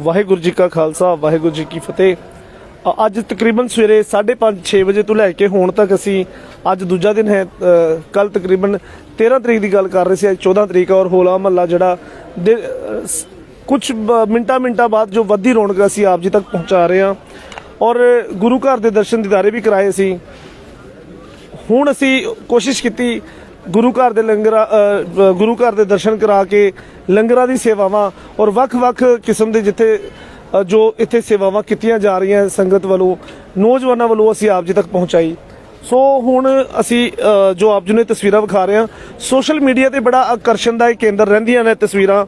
ਵਾਹਿਗੁਰੂ ਜੀ ਕਾ ਖਾਲਸਾ, ਵਾਹਿਗੁਰੂ ਜੀ ਕੀ ਫਤਿਹ। ਅੱਜ ਤਕਰੀਬਨ ਸਵੇਰੇ 5:30 6 ਵਜੇ ਤੋਂ ਲੈ ਕੇ ਹੁਣ ਤੱਕ ਅਸੀਂ ਅੱਜ ਦੂਜਾ ਦਿਨ ਹੈ ਕੱਲ ਤਕਰੀਬਨ 13 ਤਰੀਕ ਦੀ ਗੱਲ ਕਰ ਰਹੇ ਸੀ, ਅੱਜ 14 ਤਰੀਕ ਔਰ ਹੋਲਾ ਮਹੱਲਾ ਜਿਹੜਾ ਕੁਝ ਮਿੰਟਾਂ ਮਿੰਟਾਂ ਬਾਅਦ ਜੋ ਵੱਧੀ ਰੌਣਕ ਅਸੀਂ ਆਪ ਜੀ ਤੱਕ ਪਹੁੰਚਾ ਰਹੇ ਹਾਂ। ਔਰ ਗੁਰੂ ਘਰ ਦੇ ਦਰਸ਼ਨ ਦੀਦਾਰੇ ਵੀ ਕਰਾਏ ਸੀ ਹੁਣ ਅਸੀਂ ਕੋਸ਼ਿਸ਼ ਕੀਤੀ ਗੁਰੂ ਘਰ ਦੇ ਲੰਗਰਾਂ ਗੁਰੂ ਘਰ ਦੇ ਦਰਸ਼ਨ ਕਰਾ ਕੇ ਲੰਗਰਾਂ ਦੀ ਸੇਵਾਵਾਂ ਔਰ ਵੱਖ-ਵੱਖ ਕਿਸਮ ਦੇ ਜਿੱਥੇ ਜੋ ਇੱਥੇ ਸੇਵਾਵਾਂ ਕੀਤੀਆਂ ਜਾ ਰਹੀਆਂ ਸੰਗਤ ਵੱਲੋਂ, ਨੌਜਵਾਨਾਂ ਵੱਲੋਂ ਅਸੀਂ ਆਪ ਜੀ ਤੱਕ ਪਹੁੰਚਾਈ। ਸੋ ਹੁਣ ਅਸੀਂ ਜੋ ਆਪ ਜੀ ਨੂੰ ਇਹ ਤਸਵੀਰਾਂ ਵਿਖਾ ਰਹੇ ਹਾਂ, ਸੋਸ਼ਲ ਮੀਡੀਆ ਤੇ ਬੜਾ ਆਕਰਸ਼ਣ ਦਾ ਇਹ ਕੇਂਦਰ ਰਹਿੰਦੀਆਂ ਨੇ ਤਸਵੀਰਾਂ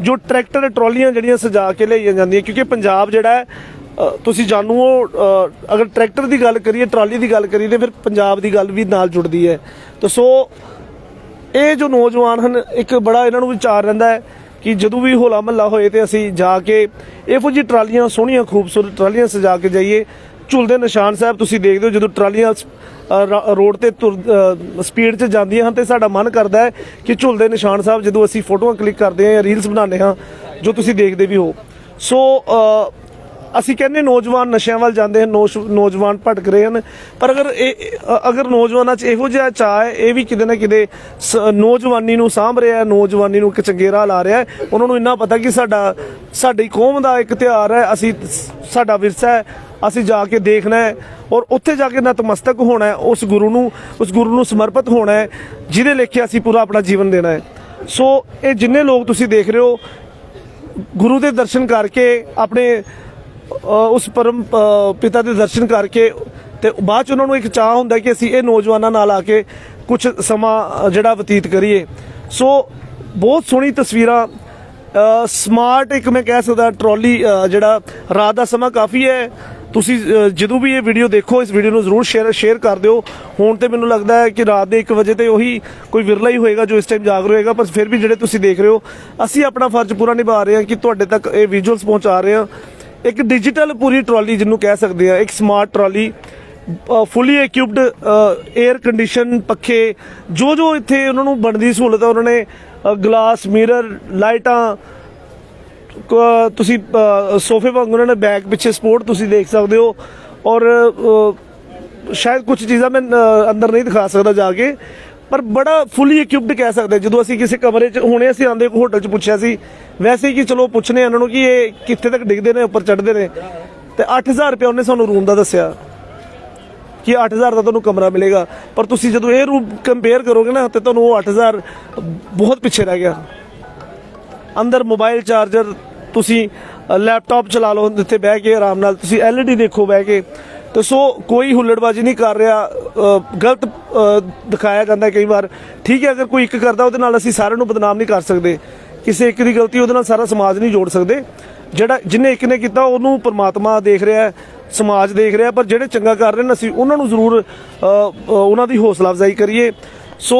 ਜੋ ਟਰੈਕਟਰ ਟਰਾਲੀਆਂ ਜਿਹੜੀਆਂ ਸਜਾ ਕੇ ਲਿਆਈਆਂ ਜਾਂਦੀਆਂ, ਕਿਉਂਕਿ ਪੰਜਾਬ ਜਿਹੜਾ ਹੈ ਤੁਸੀਂ ਜਾਣੂ ਹੋ ਅਗਰ ਟਰੈਕਟਰ ਦੀ ਗੱਲ ਕਰੀਏ, ਟਰਾਲੀ ਦੀ ਗੱਲ ਕਰੀਏ, ਤੇ ਫਿਰ ਪੰਜਾਬ ਦੀ ਗੱਲ ਵੀ ਨਾਲ ਜੁੜਦੀ ਹੈ। ਤਾਂ ਸੋ, ਇਹ ਜੋ ਨੌਜਵਾਨ ਹਨ, ਇੱਕ ਬੜਾ ਇਹਨਾਂ ਨੂੰ ਵਿਚਾਰ ਰਹਿੰਦਾ ਹੈ ਕਿ ਜਦੋਂ ਵੀ ਹੋਲਾ ਮਹੱਲਾ ਹੋਏ ਤੇ ਅਸੀਂ ਜਾ ਕੇ ਇਹੋ ਜਿਹੀ ਟਰਾਲੀਆਂ, ਸੋਹਣੀਆਂ, ਖੂਬਸੂਰਤ ਟਰਾਲੀਆਂ ਸਜਾ ਕੇ ਜਾਈਏ। ਝੁਲਦੇ ਨਿਸ਼ਾਨ ਸਾਹਿਬ ਤੁਸੀਂ ਦੇਖਦੇ ਹੋ, ਜਦੋਂ ਟਰਾਲੀਆਂ ਰੋਡ ਤੇ ਸਪੀਡ 'ਚ ਜਾਂਦੀਆਂ ਹਨ ਤੇ ਸਾਡਾ ਮਨ ਕਰਦਾ ਹੈ ਕਿ ਝੁਲਦੇ ਨਿਸ਼ਾਨ ਸਾਹਿਬ ਜਦੋਂ ਅਸੀਂ ਫੋਟੋਆਂ ਕਲਿੱਕ ਕਰਦੇ ਹਾਂ ਜਾਂ ਰੀਲਸ ਬਣਾਉਂਦੇ ਹਾਂ, ਜੋ ਤੁਸੀਂ ਦੇਖਦੇ ਵੀ ਹੋ। ਸੋ ਅਸੀਂ ਕਹਿੰਦੇ ਨੌਜਵਾਨ ਨਸ਼ਿਆਂ ਵੱਲ ਜਾਂਦੇ ਹਨ, ਨੌਸ਼- ਨੌਜਵਾਨ ਭਟਕ ਰਹੇ ਹਨ। ਪਰ ਅਗਰ ਇਹ ਅਗਰ ਨੌਜਵਾਨਾਂ 'ਚ ਇਹੋ ਜਿਹਾ ਚਾਹ ਹੈ, ਇਹ ਵੀ ਕਿਤੇ ਨਾ ਕਿਤੇ ਸ- ਨੌਜਵਾਨੀ ਨੂੰ ਸਾਂਭ ਰਿਹਾ ਹੈ, ਨੌਜਵਾਨੀ ਨੂੰ ਇੱਕ ਚੰਗੇ ਰਾਹ ਲਾ ਰਿਹਾ ਹੈ, ਉਹਨਾਂ ਨੂੰ ਇੰਨਾ ਪਤਾ ਕਿ ਸਾਡਾ, ਸਾਡੀ ਕੌਮ ਦਾ ਇੱਕ ਤਿਉਹਾਰ ਹੈ, ਅਸੀਂ ਸਾਡਾ ਵਿਰਸਾ ਹੈ, ਅਸੀਂ ਜਾ ਕੇ ਦੇਖਣਾ ਹੈ ਔਰ ਉੱਥੇ ਜਾ ਕੇ ਨਤਮਸਤਕ ਹੋਣਾ ਹੈ, ਉਸ ਗੁਰੂ ਨੂੰ, ਉਸ ਗੁਰੂ ਨੂੰ ਸਮਰਪਿਤ ਹੋਣਾ ਹੈ, ਜਿਹਦੇ ਲੇਖੇ ਅਸੀਂ ਪੂਰਾ ਆਪਣਾ ਜੀਵਨ ਦੇਣਾ ਹੈ। ਸੋ ਇਹ ਜਿੰਨੇ ਲੋਕ ਤੁਸੀਂ ਦੇਖ ਰਹੇ ਹੋ, ਗੁਰੂ ਦੇ ਦਰਸ਼ਨ ਕਰਕੇ ਆਪਣੇ ਉਸ ਪਰਮ ਪਿਤਾ ਦੇ ਦਰਸ਼ਨ ਕਰਕੇ ਤੇ ਬਾਅਦ ਚ ਉਹਨਾਂ ਨੂੰ ਇੱਕ ਚਾਹ ਹੁੰਦਾ ਕਿ ਅਸੀਂ ਇਹ ਨੌਜਵਾਨਾਂ ਨਾਲ ਆ ਕੇ ਕੁਝ ਸਮਾਂ ਜਿਹੜਾ ਬਤੀਤ ਕਰੀਏ। ਸੋ, ਬਹੁਤ ਸੋਹਣੀ ਤਸਵੀਰਾਂ ਸਮਾਰਟ ਇੱਕ ਮੈਂ ਕਹਿ ਸਕਦਾ ਟਰਾਲੀ ਜਿਹੜਾ ਰਾਤ ਦਾ ਸਮਾਂ ਕਾਫੀ ਹੈ। ਤੁਸੀਂ ਜਦੋਂ ਵੀ ਇਹ ਵੀਡੀਓ ਦੇਖੋ, ਇਸ ਵੀਡੀਓ ਨੂੰ ਜ਼ਰੂਰ ਸ਼ੇਅਰ ਸ਼ੇਅਰ ਕਰ ਦਿਓ। ਹੁਣ ਤੇ ਮੈਨੂੰ ਲੱਗਦਾ ਹੈ ਕਿ ਰਾਤ ਦੇ 1 ਵਜੇ ਤੇ ਉਹੀ ਕੋਈ ਵਿਰਲਾ ਹੀ ਹੋਏਗਾ ਜੋ ਇਸ ਟਾਈਮ ਜਾਗ ਰਿਹਾ ਹੋਏਗਾ ਪਰ ਫਿਰ ਵੀ ਜਿਹੜੇ ਤੁਸੀਂ ਦੇਖ ਰਹੇ ਹੋ, ਅਸੀਂ ਆਪਣਾ ਫਰਜ਼ ਪੂਰਾ ਨਿਭਾ ਰਹੇ ਹਾਂ ਕਿ ਤੁਹਾਡੇ ਤੱਕ ਇਹ ਵਿਜ਼ੂਅਲਸ ਪਹੁੰਚਾ ਰਹੇ ਹਾਂ। ਇੱਕ ਡਿਜੀਟਲ ਪੂਰੀ ਟਰਾਲੀ ਜਿਹਨੂੰ ਕਹਿ ਸਕਦੇ ਆ, ਇੱਕ smart trolley fully equipped air condition ਪੱਖੇ ਜੋ ਜੋ ਇੱਥੇ ਉਹਨਾਂ ਨੂੰ ਬਣਦੀ ਸਹੂਲਤ ਉਹਨਾਂ ਨੇ ਗਲਾਸ ਮਿਰਰ ਲਾਈਟਾਂ ਤੁਸੀਂ ਸੋਫੇ ਵਾਂਗ ਉਹਨਾਂ ਨੇ ਬੈਕ ਪਿੱਛੇ ਸਪੋਰਟ ਤੁਸੀਂ ਦੇਖ ਸਕਦੇ ਹੋ ਔਰ ਸ਼ਾਇਦ ਕੁਝ ਚੀਜ਼ਾਂ ਮੈਂ ਅੰਦਰ ਨਹੀਂ ਦਿਖਾ ਸਕਦਾ ਜਾ ਕੇ। ਪਰ ਬੜਾ ਫੁੱਲੀ ਇਕਵਿਪਡ ਕਹਿ ਸਕਦੇ ਜਦੋਂ ਅਸੀਂ ਕਿਸੇ ਕਮਰੇ 'ਚ ਹੁਣੇ ਅਸੀਂ ਆਂਦੇ ਹੋਟਲ 'ਚ ਪੁੱਛਿਆ ਸੀ ਵੈਸੇ ਕਿ ਚਲੋ ਪੁੱਛਨੇ ਇਹਨਾਂ ਨੂੰ ਕਿ ਇਹ ਕਿੱਥੇ ਤੱਕ ਡਿੱਗਦੇ ਨੇ ਉੱਪਰ ਚੜ੍ਹਦੇ ਨੇ। ਤੇ 8000 ਰੁਪਏ ਉਹਨੇ ਸਾਨੂੰ ਰੂਮ ਦਾ ਦੱਸਿਆ ਕਿ 8000 ਦਾ ਤੁਹਾਨੂੰ ਕਮਰਾ ਮਿਲੇਗਾ। ਪਰ ਤੁਸੀਂ ਜਦੋਂ ਇਹ ਰੂਮ ਕੰਪੇਅਰ ਕਰੋਗੇ ਨਾ ਤੇ ਤੁਹਾਨੂੰ ਉਹ 8000 ਬਹੁਤ ਪਿੱਛੇ ਰਹਿ ਗਿਆ। ਅੰਦਰ ਮੋਬਾਈਲ ਚਾਰਜਰ ਤੁਸੀਂ ਅ, ਲੈਪਟਾਪ ਚਲਾ ਲਓ ਇੱਥੇ ਬਹਿ ਕੇ ਆਰਾਮ ਨਾਲ ਤੁਸੀਂ LED ਦੇਖੋ ਬਹਿ ਕੇ। ਤੇ ਸੋ ਕੋਈ ਹੁੱਲੜਬਾਜ਼ੀ ਨਹੀਂ ਕਰ ਰਿਹਾ ਗਲਤ ਦਿਖਾਇਆ ਜਾਂਦਾ ਕਈ ਵਾਰ। ਠੀਕ ਹੈ ਅਗਰ ਕੋਈ ਇੱਕ ਕਰਦਾ ਉਹਦੇ ਨਾਲ ਅਸੀਂ ਸਾਰਿਆਂ ਨੂੰ ਬਦਨਾਮ ਨਹੀਂ ਕਰ ਸਕਦੇ। ਕਿਸੇ ਇੱਕ ਦੀ ਗਲਤੀ ਉਹਦੇ ਨਾਲ ਸਾਰਾ ਸਮਾਜ ਨਹੀਂ ਜੋੜ ਸਕਦੇ। ਜਿਹੜਾ ਜਿਹਨੇ ਇੱਕ ਨੇ ਕੀਤਾ ਉਹਨੂੰ ਪ੍ਰਮਾਤਮਾ ਦੇਖ ਰਿਹਾ ਹੈ ਸਮਾਜ ਦੇਖ ਰਿਹਾ ਪਰ ਜਿਹੜੇ ਚੰਗਾ ਕਰ ਰਹੇ ਨੇ ਅਸੀਂ ਉਹਨਾਂ ਨੂੰ ਜ਼ਰੂਰ ਉਹਨਾਂ ਦੀ ਹੌਸਲਾ ਅਫਜ਼ਾਈ ਕਰੀਏ। ਸੋ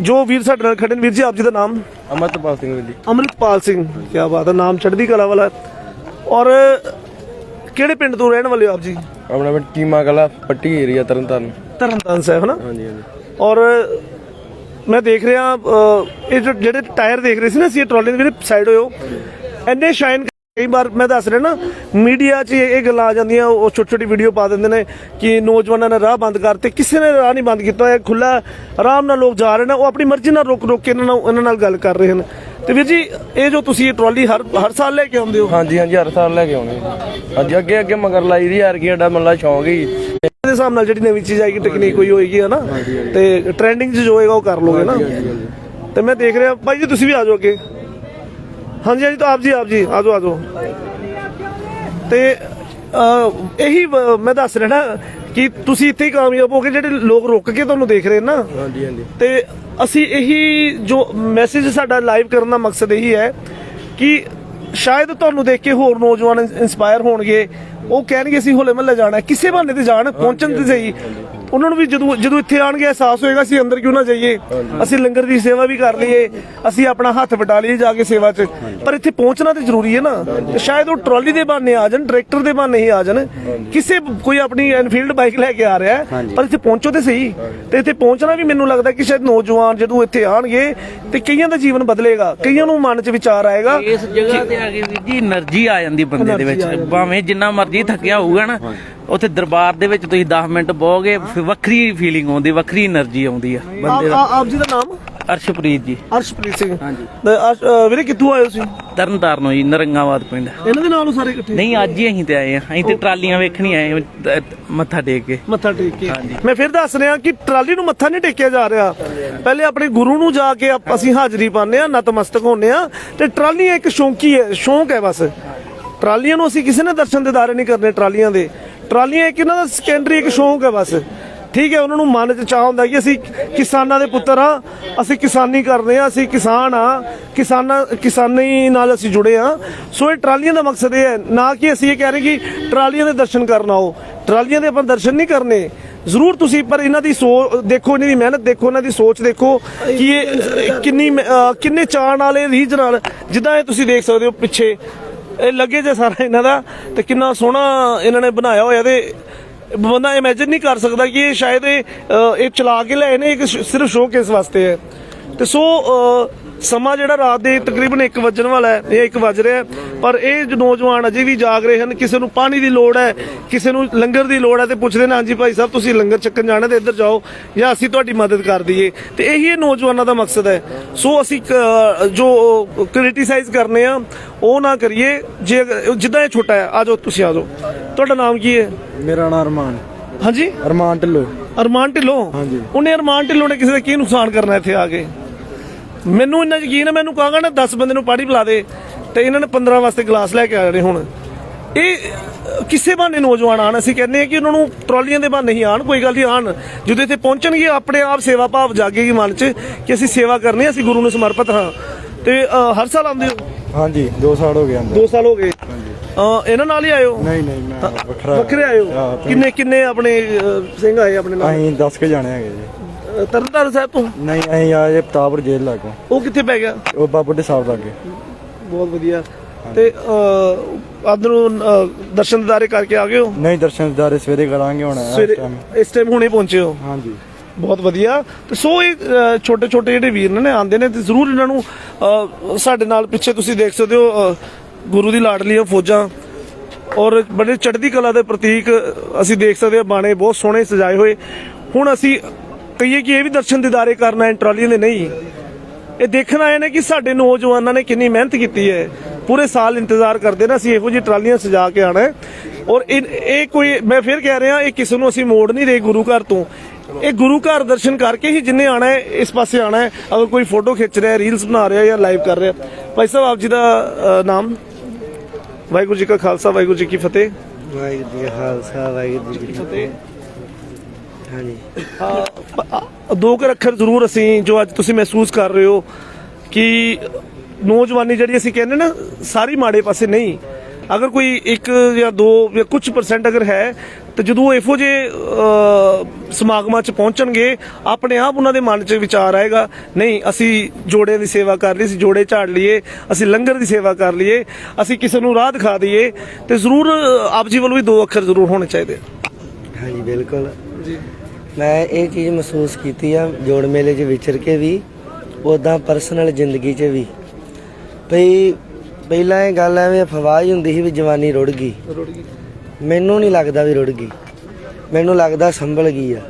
ਜੋ ਵੀਰ ਸਾਡੇ ਨਾਲ ਖੜੇ ਨੇ ਵੀਰ ਜੀ ਆਪ ਜੀ ਦਾ ਨਾਮ? ਅਮਰਤਪਾਲ ਸਿੰਘ ਜੀ। ਅਮਰਿਤਪਾਲ ਸਿੰਘ ਕੀ ਬਾਤ ਹੈ ਨਾਮ ਚੜ੍ਹਦੀ ਕਲਾ ਵਾਲਾ। ਔਰ ਕਿਹੜੇ ਪਿੰਡ ਤੋਂ ਰਹਿਣ ਵਾਲੇ ਹੋ ਆਪ ਜੀ? ਆਪਣਾ ਪਿੰਡ ਟੀਮਾ ਕਲਾ ਪੱਟੀ ਏਰੀਆ ਤਰਨਤਾਰਨ। ਤਰਨਤਾਰਨ ਸਾਹਿਬ ਹਨਾ? ਹਾਂਜੀ ਹਾਂਜੀ। ਔਰ ਮੈਂ ਦੇਖ ਰਿਹਾ ਅ, ਇਹ ਜੋ ਜਿਹੜੇ ਟਾਇਰ ਦੇਖ ਰਹੇ ਸੀ ਨਾ ਅਸੀਂ ਇਹ ਟਰਾਲੀ ਦੇ ਜਿਹੜੇ ਸਾਈਡ ਹੋਇਓ ਇੰਨੇ ਸ਼ਾਈਨ ਕਈ ਵਾਰ ਮੈਂ ਦੱਸ ਰਿਹਾ ਨਾ ਮੀਡੀਆ 'ਚ ਇਹ ਇਹ ਗੱਲਾਂ ਆ ਜਾਂਦੀਆਂ ਉਹ ਛੋਟੀ ਛੋਟੀ ਵੀਡੀਓ ਪਾ ਦਿੰਦੇ ਨੇ ਕਿ ਨੌਜਵਾਨਾਂ ਨੇ ਰਾਹ ਬੰਦ ਕਰਤੇ ਕਿਸੇ ਨੇ ਰਾਹ ਨਹੀਂ ਬੰਦ ਕੀਤਾ ਹੋਇਆ ਖੁੱਲਾ ਆਰਾਮ ਨਾਲ ਲੋਕ ਜਾ ਰਹੇ ਨੇ ਉਹ ਆਪਣੀ ਮਰਜ਼ੀ ਨਾਲ ਰੁਕ ਰੁਕ ਕੇ ਇਹਨਾਂ ਨਾਲ ਇਹਨਾਂ ਨਾਲ ਗੱਲ ਕਰ ਰਹੇ ਹਨ। ਤੇ ਵੀਰ ਜੀ ਇਹ ਜੋ ਤੁਸੀਂ ਇਹ ਟਰਾਲੀ ਹਰ ਹਰ ਸਾਲ ਲੈ ਕੇ ਆਉਂਦੇ ਹੋ? ਹਾਂਜੀ ਹਾਂਜੀ ਹਰ ਸਾਲ ਲੈ ਕੇ ਆਉਣੇ ਜੀ। ਹਾਂਜੀ ਅੱਗੇ ਅੱਗੇ ਮਗਰ ਲਾਈ ਦੀ ਯਾਰ ਕੀ ਸਾਡਾ ਮੱਲਾ ਸ਼ੌਂਕ ਹੀ। ਦੇ ਹਿਸਾਬ ਨਾਲ ਜਿਹੜੀ ਨਵੀਂ ਚੀਜ਼ ਆਏਗੀ ਟੈਕਨੀਕ ਕੋਈ ਹੋਏਗੀ ਹਨਾ? ਤੇ ਟ੍ਰੈਂਡਿੰਗ 'ਚ ਜੋ ਹੋਏਗਾ ਉਹ ਕਰ ਲੋਗੇ ਨਾ? ਤੇ ਮੈਂ ਦੇਖ ਰਿਹਾ ਭਾਈ ਜੀ ਤੁਸੀਂ ਵੀ ਆ ਜਾਓ ਅੱਗੇ। ਹਾਂਜੀ ਹਾਂਜੀ ਤਾਂ ਆਪ ਜੀ ਆਪ ਜੀ ਆ ਜਾਓ ਆ ਜਾਓ। ਤੇ ਇਹੀ ਮੈਂ ਦੱਸ ਰਿਹਾ ਨਾ ਕਿ ਤੁਸੀਂ ਇੱਥੇ ਹੀ ਕਾਮਯਾਬ ਹੋ ਕੇ ਜਿਹੜੇ ਲੋਕ ਰੁਕ ਕੇ ਤੁਹਾਨੂੰ ਦੇਖ ਰਹੇ ਨਾ? ਹਾਂਜੀ ਹਾਂਜੀ। ਤੇ ਅਸੀਂ ਇਹੀ ਜੋ ਮੈਸੇਜ ਸਾਡਾ ਲਾਈਵ ਕਰਨ ਦਾ ਮਕਸਦ ਇਹੀ ਹੈ ਕਿ ਸ਼ਾਇਦ ਤੁਹਾਨੂੰ ਦੇਖ ਕੇ ਹੋਰ ਨੌਜਵਾਨ ਇੰਸਪਾਇਰ ਹੋਣਗੇ ਉਹ ਕਹਿਣਗੇ ਅਸੀਂ ਹੋਲੇ ਮਹੱਲੇ ਜਾਣਾ ਕਿਸੇ ਬਹਾਨੇ ਤੇ ਜਾਣ ਪਹੁੰਚਣ ਤੇ ਸਹੀ। ਉਹਨਾਂ ਨੂੰ ਵੀ ਜਦੋਂ ਜਦੋਂ ਇੱਥੇ ਆਣਗੇ ਅਹਿਸਾਸ ਹੋਏਗਾ ਅਸੀਂ ਅੰਦਰ ਕਿਉਂ ਨਾ ਜਾਈਏ? ਅਸੀਂ ਲੰਗਰ ਦੀ ਸੇਵਾ ਵੀ ਕਰ ਲਈਏ। ਅਸੀਂ ਆਪਣਾ ਹੱਥ ਵਟਾ ਲਈਏ ਜਾ ਕੇ ਸੇਵਾ 'ਚ। ਪਰ ਇੱਥੇ ਪਹੁੰਚਣਾ ਤੇ ਜ਼ਰੂਰੀ ਹੈ ਨਾ। ਸ਼ਾਇਦ ਉਹ ਟਰਾਲੀ ਦੇ ਬਹਾਨੇ ਆ ਜਾਣ ਡਾਇਰੈਕਟਰ ਦੇ ਬਹਾਨੇ ਹੀ ਆ ਜਾਣ। ਕਿਸੇ ਕੋਈ ਆਪਣੀ ਐਨਫੀਲਡ ਬਾਈਕ ਲੈ ਕੇ ਆ ਰਿਹਾ ਪਰ ਇੱਥੇ ਪਹੁੰਚੋ ਤੇ ਸਹੀ। ਤੇ ਇੱਥੇ ਪਹੁੰਚਣਾ ਵੀ ਮੈਨੂੰ ਲੱਗਦਾ ਕਿ ਸ਼ਾਇਦ ਨੌਜਵਾਨ ਜਦੋਂ ਇੱਥੇ ਆਣਗੇ ਤੇ ਕਈਆਂ ਦਾ ਜੀਵਨ ਬਦਲੇਗਾ। ਕਈਆਂ ਨੂੰ ਮਨ 'ਚ ਵਿਚਾਰ ਆਏਗਾ ਇਸ ਜਗ੍ਹਾ ਤੇ ਆ ਕੇ ਵੀ ਜੀ એનર્ਜੀ ਆ ਜਾਂਦੀ ਬੰਦੇ ਦੇ ਵਿੱਚ। ਭਾਵੇਂ ਜਿੰਨਾ ਮਰਜ਼ੀ ਸੱਚੀ ਥੱਕਿਆ ਹੋਊਗਾ ਨਾ ਉੱਥੇ ਦਰਬਾਰ ਦੇ ਵਿੱਚ ਤੁਸੀਂ 10 ਮਿੰਟ ਬਹੋਗੇ ਫਿਰ ਵੱਖਰੀ ਫੀਲਿੰਗ ਆਉਂਦੀ ਵੱਖਰੀ એનર્ਜੀ ਆਉਂਦੀ ਆ ਬੰਦੇ ਦਾ। ਆਪ ਜੀ ਦਾ ਨਾਮ? ਅਰਸ਼ਪ੍ਰੀਤ ਜੀ। ਅਰਸ਼ਪ੍ਰੀਤ ਸਿੰਘ। ਹਾਂਜੀ। ਵੀਰੇ ਕਿੱਥੋਂ ਆਏ ਤੁਸੀਂ? ਤਰਨਤਾਰਨੋਂ ਜੀ ਨਰੰਗਾਵਾਦ ਪਿੰਡ। ਇਹਨਾਂ ਦੇ ਨਾਲ ਸਾਰੇ ਇਕੱਠੇ? ਨਹੀਂ ਅੱਜ ਹੀ ਅਸੀਂ ਤੇ ਆਏ ਆ। ਅਸੀਂ ਤੇ ਟਰਾਲੀਆਂ ਵੇਖਣੀ ਆਏ ਮੱਥਾ ਟੇਕ ਕੇ। ਮੱਥਾ ਟੇਕ ਕੇ। ਮੈਂ ਫਿਰ ਦੱਸ ਰਿਹਾ ਕਿ ਟਰਾਲੀ ਨੂੰ ਮੱਥਾ ਨਹੀਂ ਟੇਕਿਆ ਜਾ ਰਿਹਾ। ਪਹਿਲੇ ਆਪਣੇ ਗੁਰੂ ਨੂੰ ਜਾ ਕੇ ਅਸੀਂ ਹਾਜ਼ਰੀ ਪਾਉਂਦੇ ਆ ਨਤਮਸਤਕ ਹੁੰਨੇ ਆ ਤੇ ਟਰਾਲੀ ਇੱਕ ਸ਼ੌਂਕੀ ਹੈ ਸ਼ੌਂਕ ਹੈ ਬਸ। ਟਰਾਲੀਆਂ ਨੂੰ ਅਸੀਂ ਕਿਸੇ ਨੇ ਦਰਸ਼ਨ ਦਿਦਾਰੇ ਨਹੀਂ ਕਰਨੇ ਟਰਾਲੀਆਂ ਦੇ। ਟਰਾਲੀਆਂ ਇੱਕ ਇਹਨਾਂ ਦਾ ਸੈਕੰਡਰੀ ਇੱਕ ਸ਼ੌਂਕ ਹੈ ਬਸ। ਠੀਕ ਹੈ, ਉਹਨਾਂ ਨੂੰ ਮਨ ਚ ਚਾਹ ਹੁੰਦਾ ਕਿ ਅਸੀਂ ਕਿਸਾਨਾਂ ਦੇ ਪੁੱਤਰ ਆ ਅਸੀਂ ਕਿਸਾਨੀ ਕਰਦੇ ਆ ਅਸੀਂ ਕਿਸਾਨ ਆ ਕਿਸਾਨਾਂ, ਕਿਸਾਨੀ ਨਾਲ ਅਸੀਂ ਜੁੜੇ ਆ ਸੋ ਇਹ ਟਰਾਲੀਆਂ ਦਾ ਮਕਸਦ ਇਹ ਹੈ, ਨਾ ਕਿ ਅਸੀਂ ਇਹ ਕਹਿ ਰਹੇ ਕਿ ਟਰਾਲੀਆਂ ਦੇ ਦਰਸ਼ਨ ਕਰਨ ਆਓ। ਟਰਾਲੀਆਂ ਦੇ ਆਪਾਂ ਦਰਸ਼ਨ ਨਹੀਂ ਕਰਨੇ। ਜ਼ਰੂਰ ਤੁਸੀਂ, ਪਰ ਇਹਨਾਂ ਦੀ ਸੋਚ ਦੇਖੋ, ਇਹਨਾਂ ਦੀ ਮਿਹਨਤ ਦੇਖੋ, ਇਹਨਾਂ ਦੀ ਸੋਚ ਦੇਖੋ ਕਿ ਇਹ ਕਿੰਨੀ ਕਿੰਨੇ ਅਹ ਨਾਲ, ਇਹ ਵਾਲੇ ਰੀਝ ਨਾਲ, ਜਿੱਦਾਂ ਇਹ ਤੁਸੀਂ ਦੇਖ ਸਕਦੇ ਹੋ ਪਿੱਛੇ। ਇਹ ਲੱਗੇ ਜੇ ਸਾਰਾ ਇਹਨਾਂ ਦਾ ਤੇ ਕਿੰਨਾ ਸੋਹਣਾ ਇਹਨਾਂ ਨੇ ਬਣਾਇਆ ਹੋਇਆ ਤੇ ਬੰਦਾ ਇਮੇਜਿਨ ਨਹੀਂ ਕਰ ਸਕਦਾ ਕਿ ਇਹ ਸ਼ਾਇਦ ਇਹ ਇਹ ਚਲਾ ਕੇ ਲਿਆਏ ਨੇ ਇੱਕ ਸਿਰਫ ਸ਼ੋਅ ਕੇਸ ਵਾਸਤੇ ਹੈ। ਤੇ ਸੋ ਸਮਾਂ ਜਿਹੜਾ ਰਾਤ ਦੇ ਤਕਰੀਬਨ 1 ਵਜਣ ਵਾਲਾ ਹੈ ਇਹ 1 ਵਜ ਰਿਹਾ ਪਰ ਇਹ ਜੋ ਨੌਜਵਾਨ ਅਜੇ ਵੀ ਜਾਗ ਰਹੇ ਹਨ ਕਿਸੇ ਨੂੰ ਪਾਣੀ ਦੀ ਲੋੜ ਹੈ ਕਿਸੇ ਨੂੰ ਲੰਗਰ ਦੀ ਲੋੜ ਹੈ ਤੇ ਪੁੱਛਦੇ ਨੇ ਹਾਂਜੀ ਭਾਈ ਸਾਹਿਬ ਤੁਸੀਂ ਲੰਗਰ ਚੱਕਣ ਜਾਣਾ ਤੇ ਇੱਧਰ ਜਾਓ ਜਾਂ ਅਸੀਂ ਤੁਹਾਡੀ ਮਦਦ ਕਰ ਦਈਏ? ਤੇ ਇਹੀ ਇਹ ਨੌਜਵਾਨਾਂ ਦਾ ਮਕਸਦ ਹੈ। ਸੋ ਅਸੀਂ ਜੋ ਕ੍ਰਿਟਿਸਾਈਜ਼ ਕਰਨੇ ਆ ਉਹ ਨਾ ਕਰੀਏ। ਜੇ ਜਿੱਦਾਂ ਇਹ ਛੋਟਾ ਹੈ ਆ ਜਾਓ ਤੁਸੀਂ ਆ ਜਾਓ। ਤੁਹਾਡਾ ਨਾਮ ਕੀ ਹੈ? ਮੇਰਾ ਨਾਮ ਅਰਮਾਨ ਹਾਂਜੀ? ਅਰਮਾਨ ਢਿੱਲੋਂ। ਅਰਮਾਨ ਢਿੱਲੋਂ? ਹਾਂਜੀ। ਉਹਨੇ ਅਰਮਾਨ ਢਿੱਲੋਂ ਨੇ ਕਿਸੇ ਦਾ ਕੀ ਨੁਕਸਾਨ ਕਰਨਾ ਇੱਥੇ ਆ ਕੇ? ਮੈਨੂੰ ਇੰਨਾ ਯਕੀਨ ਹੈ ਮੈਨੂੰ ਕਹਾਂਗਾ ਨਾ 10 ਬੰਦੇ ਨੂੰ ਪਾਣੀ ਪਿਲਾ ਦੇ ਤੇ ਇਹਨਾਂ ਨੇ 15 ਵਾਸਤੇ ਗਲਾਸ ਲੈ ਕੇ ਆ ਜਾਣੇ ਹੁਣ। ਇਹ ਕਿਸੇ ਬਹਾਨੇ ਨੌਜਵਾਨ ਆਣ ਅਸੀਂ ਕਹਿੰਦੇ ਆ ਕਿ ਉਹਨਾਂ ਨੂੰ ਟਰਾਲੀਆਂ ਦੇ ਬਹਾਨੇ ਹੀ ਆਣ ਕੋਈ ਗੱਲ ਨਹੀਂ ਆਣ ਜਦੋਂ ਇੱਥੇ ਪਹੁੰਚਣਗੇ ਆਪਣੇ ਆਪ ਸੇਵਾ ਭਾਵ ਜਾਗੇਗੀ ਮਨ 'ਚ ਕਿ ਅਸੀਂ ਸੇਵਾ ਕਰਨੀ ਅਸੀਂ ਗੁਰੂ ਨੂੰ ਸਮਰਪਿਤ ਹਾਂ। ਤੇ ਹਰ ਸਾਲ ਆਉਂਦੇ ਹੋ? ਹਾਂਜੀ 2 ਸਾਲ ਹੋ ਗਏ ਅੰਦਰ 2 ਸਾਲ ਹੋ ਗਏ। ਇਹਨਾਂ ਨਾਲ ਹੀ ਹੋ? ਨਹੀਂ ਨਹੀਂ ਮੈਂ ਵੱਖਰਾ ਵੱਖਰੇ ਤੇ ਕਿੰਨੇ ਕਿੰਨੇ ਆਪਣੇ ਸਿੰਘ ਆਏ ਆਪਣੇ ਨਾਲ? ਅਸੀਂ 10 ਕੇ ਜਾਣੇ ਹੈਗੇ ਜੀ। ਤਰਨਤਾਰਨ ਸਾਹਿਬ ਤੋਂ? ਨਹੀਂ ਅਸੀਂ ਆਏ ਪਤਾਪੁਰ ਜੇਲ੍ਹ ਲੱਗੋ ਉਹ ਕਿੱਥੇ ਪੈ ਗਿਆ? ਉਹ ਬਾਬੂ ਦੇ ਸਾਹਿਬ ਲੱਗੇ ਬਹੁਤ ਵਧੀਆ। ਤੇ ਆਦਰ ਦਰਸ਼ਨ ਦਿਦਾਰੇ ਕਰਕੇ ਆ ਗਏ ਹੋ? ਨਹੀਂ ਦਰਸ਼ਨ ਦਾਰੇ ਸਵੇਰੇ ਕਰਾਂਗੇ ਹੁਣ ਇਸ ਸਵੇਰੇ time। ਇਸ ਟਾਈਮ ਹੁਣੇ ਪਹੁੰਚੇ ਹੋ? ਹਾਂਜੀ। ਬਹੁਤ ਵਧੀਆ। ਤੇ ਸੋ ਇਹ ਛੋਟੇ ਛੋਟੇ ਜਿਹੜੇ ਵੀਰ ਨੇ ਆਉਂਦੇ ਨੇ ਤੇ ਜ਼ਰੂਰ ਇਹਨਾਂ ਨੂੰ ਸਾਡੇ ਨਾਲ ਪਿੱਛੇ ਤੁਸੀਂ ਦੇਖ ਸਕਦੇ ਹੋ ਗੁਰੂ ਦੀ ਲਾਡਲੀਆਂ ਫੌਜਾਂ। ਔਰ ਬੜੇ ਚੜ੍ਹਦੀ ਕਲਾ ਦੇ ਪ੍ਰਤੀਕ ਅਸੀਂ ਦੇਖ ਸਕਦੇ ਹਾਂ ਬਾਣੇ ਬਹੁਤ ਸੋਹਣੇ ਸਜਾਏ ਹੋਏ। ਹੁਣ ਅਸੀਂ ਕਹੀਏ ਕਿ ਇਹ ਵੀ ਦਰਸ਼ਨ ਦਿਦਾਰੇ ਕਰਨਾ ਹੈ, ਟਰਾਲੀਆਂ ਦੇ ਨਹੀਂ। ਇਹ ਦੇਖਣ ਆਏ ਨੇ ਕਿ ਸਾਡੇ ਨੌਜਵਾਨਾਂ ਨੇ ਕਿੰਨੀ ਮਿਹਨਤ ਕੀਤੀ ਹੈ। ਪੂਰੇ ਸਾਲ ਇੰਤਜ਼ਾਰ ਕਰਦੇ ਨੇ, ਅਸੀਂ ਇਹੋ ਜਿਹੀ ਟਰਾਲੀਆਂ ਸਜਾ ਕੇ ਆਣਾ ਔਰ ਇਹ ਕੋਈ, ਮੈਂ ਫਿਰ ਕਹਿ ਰਿਹਾ, ਇਹ ਕਿਸੇ ਨੂੰ ਅਸੀਂ ਮੋੜ ਨਹੀਂ ਰਹੇ ਗੁਰੂ ਘਰ ਤੋਂ। ਇਹ ਗੁਰੂ ਘਰ ਦਰਸ਼ਨ ਕਰਕੇ ਹੀ ਜਿੰਨੇ ਆਣਾ ਹੈ, ਇਸ ਪਾਸੇ ਆਣਾ ਹੈ। ਅਗਰ ਕੋਈ ਫੋਟੋ ਖਿੱਚ ਰਿਹਾ ਰੀਲਸ ਬਣਾ ਰਿਹਾ ਜਾਂ ਲਾਈਵ ਕਰ ਰਿਹਾ ਭਾਈ ਸਾਹਿਬ, ਆਪ ਜੀ ਦਾ ਨਾਮ? ਵਾਹਿਗੁਰੂ ਜੀ ਕਾ ਖਾਲਸਾ, ਵਾਹਿਗੁਰੂ ਜੀ ਕੀ ਫਤਿਹ। ਵਾਹਿਗੁਰੂ ਜੀ ਕਾ ਖਾਲਸਾ, ਵਾਹਿਗੁਰੂ ਜੀ ਕੀ ਫਤਿਹ। ਹਾਂਜੀ। ਦੋ ਕੁ ਅੱਖਰ ਜ਼ਰੂਰ ਅਸੀਂ ਜੋ ਅੱਜ ਤੁਸੀਂ ਮਹਿਸੂਸ ਕਰ ਰਹੇ ਹੋ ਕਿ ਨੌਜਵਾਨੀ ਜਿਹੜੀ ਅਸੀਂ ਕਹਿੰਦੇ ਨਾ ਸਾਰੀ ਮਾੜੇ ਪਾਸੇ ਨਹੀਂ। ਅਗਰ ਕੋਈ ਇੱਕ ਜਾਂ ਦੋ ਜਾਂ ਕੁਝ ਪਰਸੈਂਟ ਅਗਰ ਹੈ ਤੇ ਜਦੋਂ ਇਹੋ ਜੇ ਸਮਾਗਮਾਂ 'ਚ ਪਹੁੰਚਣਗੇ ਆਪਣੇ ਆਪ ਉਹਨਾਂ ਦੇ ਮਨ 'ਚ ਵਿਚਾਰ ਆਏਗਾ ਨਹੀਂ ਅਸੀਂ ਜੋੜੇ ਦੀ ਸੇਵਾ ਕਰ ਲਈ ਅਸੀਂ ਜੋੜੇ ਝਾੜ ਲਈਏ ਅਸੀਂ ਲੰਗਰ ਦੀ ਸੇਵਾ ਕਰ ਲਈਏ ਅਸੀਂ ਕਿਸੇ ਨੂੰ ਰਾਹ ਦਿਖਾ ਦਈਏ ਤੇ ਜ਼ਰੂਰ ਆਪ ਜੀ ਵੱਲੋਂ ਵੀ ਦੋ ਅੱਖਰ ਜ਼ਰੂਰ ਹੋਣੇ ਚਾਹੀਦੇ। ਹਾਂਜੀ ਬਿਲਕੁਲ। ਜੀ। ਮੈਂ ਇਹ ਚੀਜ਼ ਮਹਿਸੂਸ ਕੀਤੀ ਆ ਜੋੜ ਮੇਲੇ 'ਚ ਵਿਚਰ ਕੇ ਵੀ ਉਦਾਂ ਪਰਸਨਲ ਜ਼ਿੰਦਗੀ 'ਚ ਵੀ। ਭਈ ਪਹਿਲਾਂ ਇਹ ਗੱਲ ਐਵੇਂ ਅਫਵਾਹ ਹੀ ਹੁੰਦੀ ਸੀ ਵੀ ਜਵਾਨੀ ਰੁੜ ਗਈ। ਮੈਨੂੰ ਨਹੀਂ ਲੱਗਦਾ ਵੀ ਰੁੜ ਗਈ। ਮੈਨੂੰ ਲੱਗਦਾ ਸੰਭਲ ਗਈ ਆ।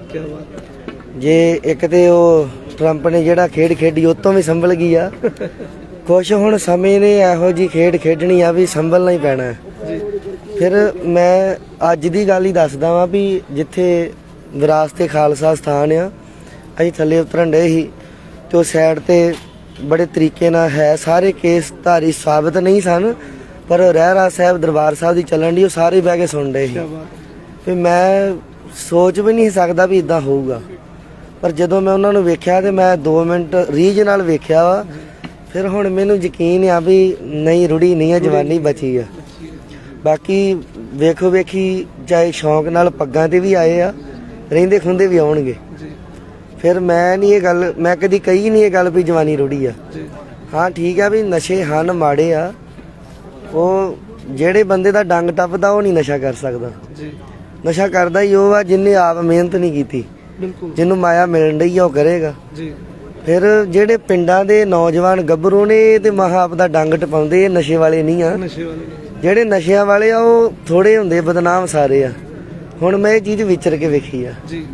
ਜੇ ਇੱਕ ਤੇ ਉਹ ਟਰੰਪ ਨੇ ਜਿਹੜਾ ਖੇਡ ਖੇਡੀ ਉਹ ਤੋਂ ਵੀ ਸੰਭਲ ਗਈ ਆ। ਕੁਛ ਹੁਣ ਸਮੇਂ ਨੇ ਇਹੋ ਜੀ ਖੇਡ ਖੇਡਣੀ ਆ ਵੀ ਸੰਭਲਣਾ ਹੀ ਪੈਣਾ। ਫਿਰ ਮੈਂ ਅੱਜ ਦੀ ਗੱਲ ਹੀ ਦੱਸਦਾ ਵਾਂ ਵੀ ਜਿੱਥੇ ਵਿਰਾਸਤੇ ਖਾਲਸਾ ਸਥਾਨ ਆ। ਅਸੀਂ ਥੱਲੇ ਉਤਰਨ ਡੇ ਸੀ ਤੇ ਉਹ ਸਾਈਡ ਤੇ ਬੜੇ ਤਰੀਕੇ ਨਾਲ ਹੈ ਸਾਰੇ ਕੇਸ ਧਾਰੀ ਸਾਬਤ ਨਹੀਂ ਸਨ ਪਰ ਰਹਿਰਾ ਸਾਹਿਬ ਦਰਬਾਰ ਸਾਹਿਬ ਦੀ ਚੱਲਣ ਦੀ ਉਹ ਸਾਰੇ ਬਹਿ ਕੇ ਸੁਣ ਰਹੇ ਸੀ ਵੀ ਮੈਂ ਸੋਚ ਵੀ ਨਹੀਂ ਸਕਦਾ ਵੀ ਇਦਾਂ ਹੋਊਗਾ। ਪਰ ਜਦੋਂ ਮੈਂ ਉਹਨਾਂ ਨੂੰ ਵੇਖਿਆ ਤੇ ਮੈਂ 2 ਮਿੰਟ ਰੀਝ ਨਾਲ ਵੇਖਿਆ ਵਾ ਫਿਰ ਹੁਣ ਮੈਨੂੰ ਯਕੀਨ ਆ ਵੀ ਨਹੀਂ ਰੁੜੀ ਨਹੀਂ ਆ ਜਵਾਨੀ ਬਚੀ ਆ। ਬਾਕੀ ਵੇਖੋ ਵੇਖੀ ਚਾਹੇ ਸ਼ੌਂਕ ਨਾਲ ਪੱਗਾਂ ਤੇ ਵੀ ਆਏ ਆ ਰਹਿੰਦੇ ਖੁੰਦੇ ਵੀ ਆਉਣਗੇ। ਜੀ। ਫਿਰ ਮੈਂ ਨਹੀਂ ਇਹ ਗੱਲ ਮੈਂ ਕਦੀ ਕਹੀ ਨਹੀਂ ਇਹ ਗੱਲ ਵੀ ਜਵਾਨੀ ਰੁੜੀ ਆ। ਜੀ। ਹਾਂ ਠੀਕ ਆ ਵੀ ਨਸ਼ੇ ਹਨ ਮਾੜੇ ਆ। ਉਹ ਜਿਹੜੇ ਬੰਦੇ ਦਾ ਡੰਗ ਟੱਪਦਾ ਉਹ ਨਹੀਂ ਨਸ਼ਾ ਕਰ ਸਕਦਾ। ਜੀ। ਨਸ਼ਾ ਕਰਦਾ ਹੀ ਉਹ ਆ ਜਿਨੇ ਆਪ ਮਿਹਨਤ ਨਹੀਂ ਕੀਤੀ। ਬਿਲਕੁਲ। ਜਿਹਨੂੰ ਮਾਇਆ ਮਿਲਣ ਆ ਉਹ ਕਰੇਗਾ। ਜੀ। ਫਿਰ ਜਿਹੜੇ ਪਿੰਡਾਂ ਦੇ ਨੌਜਵਾਨ ਗੱਭਰੂ ਨੇ ਤੇ ਮਹਾਂ ਆਪ ਦਾ ਡੰਗ ਟਪਾਉਂਦੇ ਇਹ ਨਸ਼ੇ ਵਾਲੇ ਨਹੀਂ ਆ। ਨਸ਼ੇ ਵਾਲੇ ਜਿਹੜੇ ਨਸ਼ਿਆਂ ਵਾਲੇ ਆ ਉਹ ਥੋੜੇ ਹੁੰਦੇ ਬਦਨਾਮ ਸਾਰੇ ਆ। ਹੁਣ ਮੈਂ ਇਹ ਚੀਜ਼ ਵਿਚਰ ਕੇ ਵੇਖੀ ਆ। ਜੀ।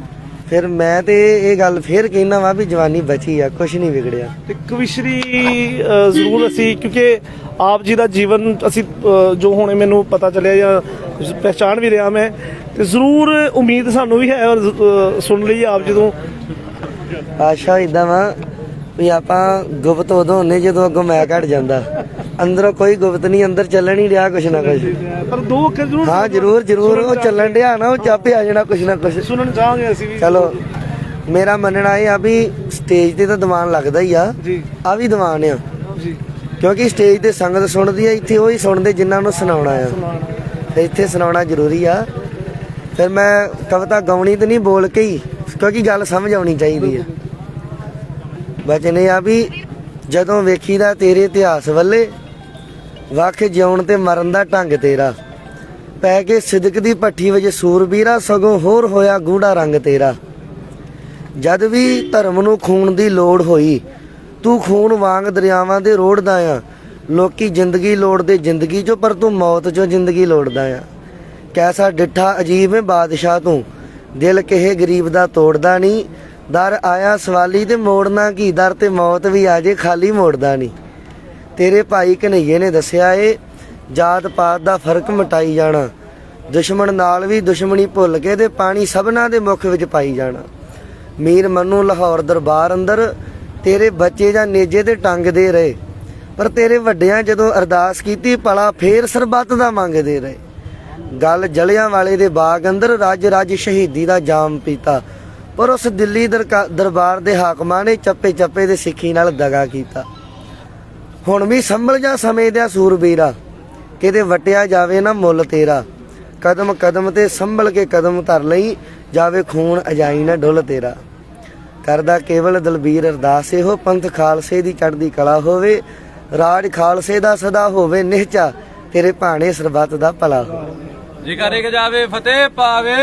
ਫਿਰ ਮੈਂ ਤੇ ਇਹ ਗੱਲ ਫੇਰ ਕਹਿਣਾ ਵਾ ਵੀ ਜਵਾਨੀ ਬਚੀ ਆ ਕੁਝ ਨਹੀਂ ਵਿਗੜਿਆ। ਤੇ ਕਵਿਸ਼ਰੀ ਜ਼ਰੂਰ ਅਸੀਂ ਕਿਉਂਕਿ ਆਪ ਜੀ ਦਾ ਜੀਵਨ ਅਸੀਂ ਜੋ ਹੁਣੇ ਮੈਨੂੰ ਪਤਾ ਚੱਲਿਆ ਜਾਂ ਪਹਿਚਾਣ ਵੀ ਰਿਹਾ ਮੈਂ ਤੇ ਜ਼ਰੂਰ ਉਮੀਦ ਸਾਨੂੰ ਵੀ ਹੈ ਔਰ ਸੁਣ ਲਈ ਆਪ ਜਦੋਂ ਆਸ਼ਾ ਇਦਾਂ ਵਾ ਵੀ ਆਪਾਂ ਗੁਪਤ ਉਦੋਂ ਹੁੰਨੇ ਜਦੋਂ ਅੱਗੋਂ ਮੈਂ ਘਟ ਜਾਂਦਾ। ਅੰਦਰੋਂ ਕੋਈ ਗੁਪਤ ਨਹੀਂ ਅੰਦਰ ਚੱਲਣ ਹੀ ਰਿਹਾ ਕੁਛ ਨਾ ਕੁਛ। ਪਰ ਦੋ ਅੱਖਰ ਜ਼ਰੂਰ ਹਾਂ ਜਰੂਰ ਜਰੂਰ ਉਹ ਚੱਲਣ ਡਿਆ ਨਾ ਉਹ ਚਾਪੇ ਆ ਜਾਣਾ ਕੁਛ ਨਾ ਕੁਛ। ਸੁਣਨ ਚਾਹਾਂਗੇ ਅਸੀਂ ਵੀ? ਚਲੋ ਮੇਰਾ ਮੰਨਣਾ ਇਹ ਆ ਵੀ ਸਟੇਜ ਤੇ ਤਾਂ ਦੀਵਾਨ ਲੱਗਦਾ ਹੀ ਆ। ਜੀ। ਆ ਵੀ ਦੀਵਾਨ ਆ। ਜੀ। ਕਿਉਂਕਿ ਸਟੇਜ ਤੇ ਸੰਗਤ ਸੁਣਦੀ ਆ ਇੱਥੇ ਉਹੀ ਸੁਣਦੇ ਜਿਨ੍ਹਾਂ ਨੂੰ ਸੁਣਾਉਣਾ ਆ। ਤੇ ਇੱਥੇ ਸੁਣਾਉਣਾ ਜ਼ਰੂਰੀ ਆ। ਫਿਰ ਮੈਂ ਕਵਿਤਾ ਗਾਉਣੀ ਤੇ ਨਹੀਂ ਬੋਲ ਕੇ ਹੀ ਕਿਉਂਕਿ ਗੱਲ ਸਮਝ ਆਉਣੀ ਚਾਹੀਦੀ ਆ। ਬਚਨ ਇਹ ਆ ਵੀ ਜਦੋਂ ਵੇਖੀਦਾ ਤੇਰੇ ਇਤਿਹਾਸ ਵੱਲੇ ਵਖ ਜਿਉਣ ਤੇ ਮਰਨ ਦਾ ਢੰਗ ਤੇਰਾ। ਪੈ ਕੇ ਸਿਦਕ ਦੀ ਭੱਠੀ ਵਿੱਚ ਸੂਰਬੀਰਾ ਸਗੋਂ ਹੋਰ ਹੋਇਆ ਗੂੜਾ ਰੰਗ ਤੇਰਾ। ਜਦ ਵੀ ਧਰਮ ਨੂੰ ਖੂਨ ਦੀ ਲੋੜ ਹੋਈ, ਤੂੰ ਖੂਨ ਵਾਂਗ ਦਰਿਆਵਾਂ ਦੇ ਰੋੜਦਾ ਆ। ਲੋਕੀ ਜ਼ਿੰਦਗੀ ਲੋੜਦੇ ਜ਼ਿੰਦਗੀ ਚੋਂ, ਪਰ ਤੂੰ ਮੌਤ ਚੋਂ ਜ਼ਿੰਦਗੀ ਲੋੜਦਾ ਆ। ਕੈਸਾ ਡਿੱਠਾ ਅਜੀਬ ਹੈ ਬਾਦਸ਼ਾਹ ਤੂੰ। ਦਿਲ ਕਿਹੇ ਗਰੀਬ ਦਾ ਤੋੜਦਾ ਨਹੀਂ ਦਰ ਆਇਆ ਸਵਾਲੀ ਤੇ ਮੋੜਨਾ ਕੀ? ਦਰ ਤੇ ਮੌਤ ਵੀ ਆ ਜੇ ਖਾਲੀ ਮੋੜਦਾ ਨਹੀਂ ਤੇਰੇ ਭਾਈ ਕਨਈਏ ਨੇ ਦੱਸਿਆ ਏ, ਜਾਤ ਪਾਤ ਦਾ ਫ਼ਰਕ ਮਟਾਈ ਜਾਣਾ। ਦੁਸ਼ਮਣ ਨਾਲ ਵੀ ਦੁਸ਼ਮਣੀ ਭੁੱਲ ਕੇ ਤੇ ਪਾਣੀ ਸਭਨਾ ਦੇ ਮੁਖ ਵਿੱਚ ਪਾਈ ਜਾਣਾ। ਮੀਰ ਮੰਨੂ ਲਾਹੌਰ ਦਰਬਾਰ ਅੰਦਰ, ਤੇਰੇ ਬੱਚੇ ਜਾਂ ਨੇਜੇ ਤੇ ਟੰਗਦੇ ਰਹੇ। ਪਰ ਤੇਰੇ ਵੱਡਿਆਂ ਜਦੋਂ ਅਰਦਾਸ ਕੀਤੀ, ਭਲਾ ਫੇਰ ਸਰਬੱਤ ਦਾ ਮੰਗਦੇ ਰਹੇ। ਗੱਲ ਜਲਿਆਂ ਵਾਲੇ ਦੇ ਬਾਗ ਅੰਦਰ, ਰਾਜ ਰਾਜ ਸ਼ਹੀਦੀ ਦਾ ਜਾਮ ਪੀਤਾ। ਪਰ ਉਸ ਦਿੱਲੀ ਦਰਕਾ- ਦਰਬਾਰ ਦੇ ਹਾਕਮਾਂ ਨੇ ਚੱਪੇ ਚੱਪੇ ਦੇ ਸਿੱਖੀ ਨਾਲ ਦਗਾ ਕੀਤਾ। ਹੁਣ ਵੀ ਸੰਭਲ ਜਾ ਸਮੇਂ ਦਾ ਸੂਰਬੀਰਾ ਕਿਤੇ ਵਟਿਆ ਜਾਵੇ ਨਾ ਮੁੱਲ ਤੇਰਾ। ਕਦਮ ਕਦਮ ਤੇ ਸੰਭਲ ਕੇ ਕਦਮ ਧਰ ਲਈ ਜਾਵੇ ਖੂਨ ਅਜਾਈ ਨਾ ਡੁੱਲ ਤੇਰਾ। ਕਰਦਾ ਕੇਵਲ ਦਲਬੀਰ ਅਰਦਾਸ ਇਹੋ ਪੰਥ ਖਾਲਸੇ ਦੀ ਚੜ੍ਹਦੀ ਕਲਾ ਹੋਵੇ। ਰਾਜ ਖਾਲਸੇ ਦਾ ਸਦਾ ਹੋਵੇ ਨਿਹਚਾ ਤੇਰੇ ਭਾਣੇ ਸਰਬੱਤ ਦਾ ਭਲਾ ਹੋਵੇ। ਜੇ ਕਰੇ ਜਾਵੇ ਫਤਿਹ ਪਾਵੇ।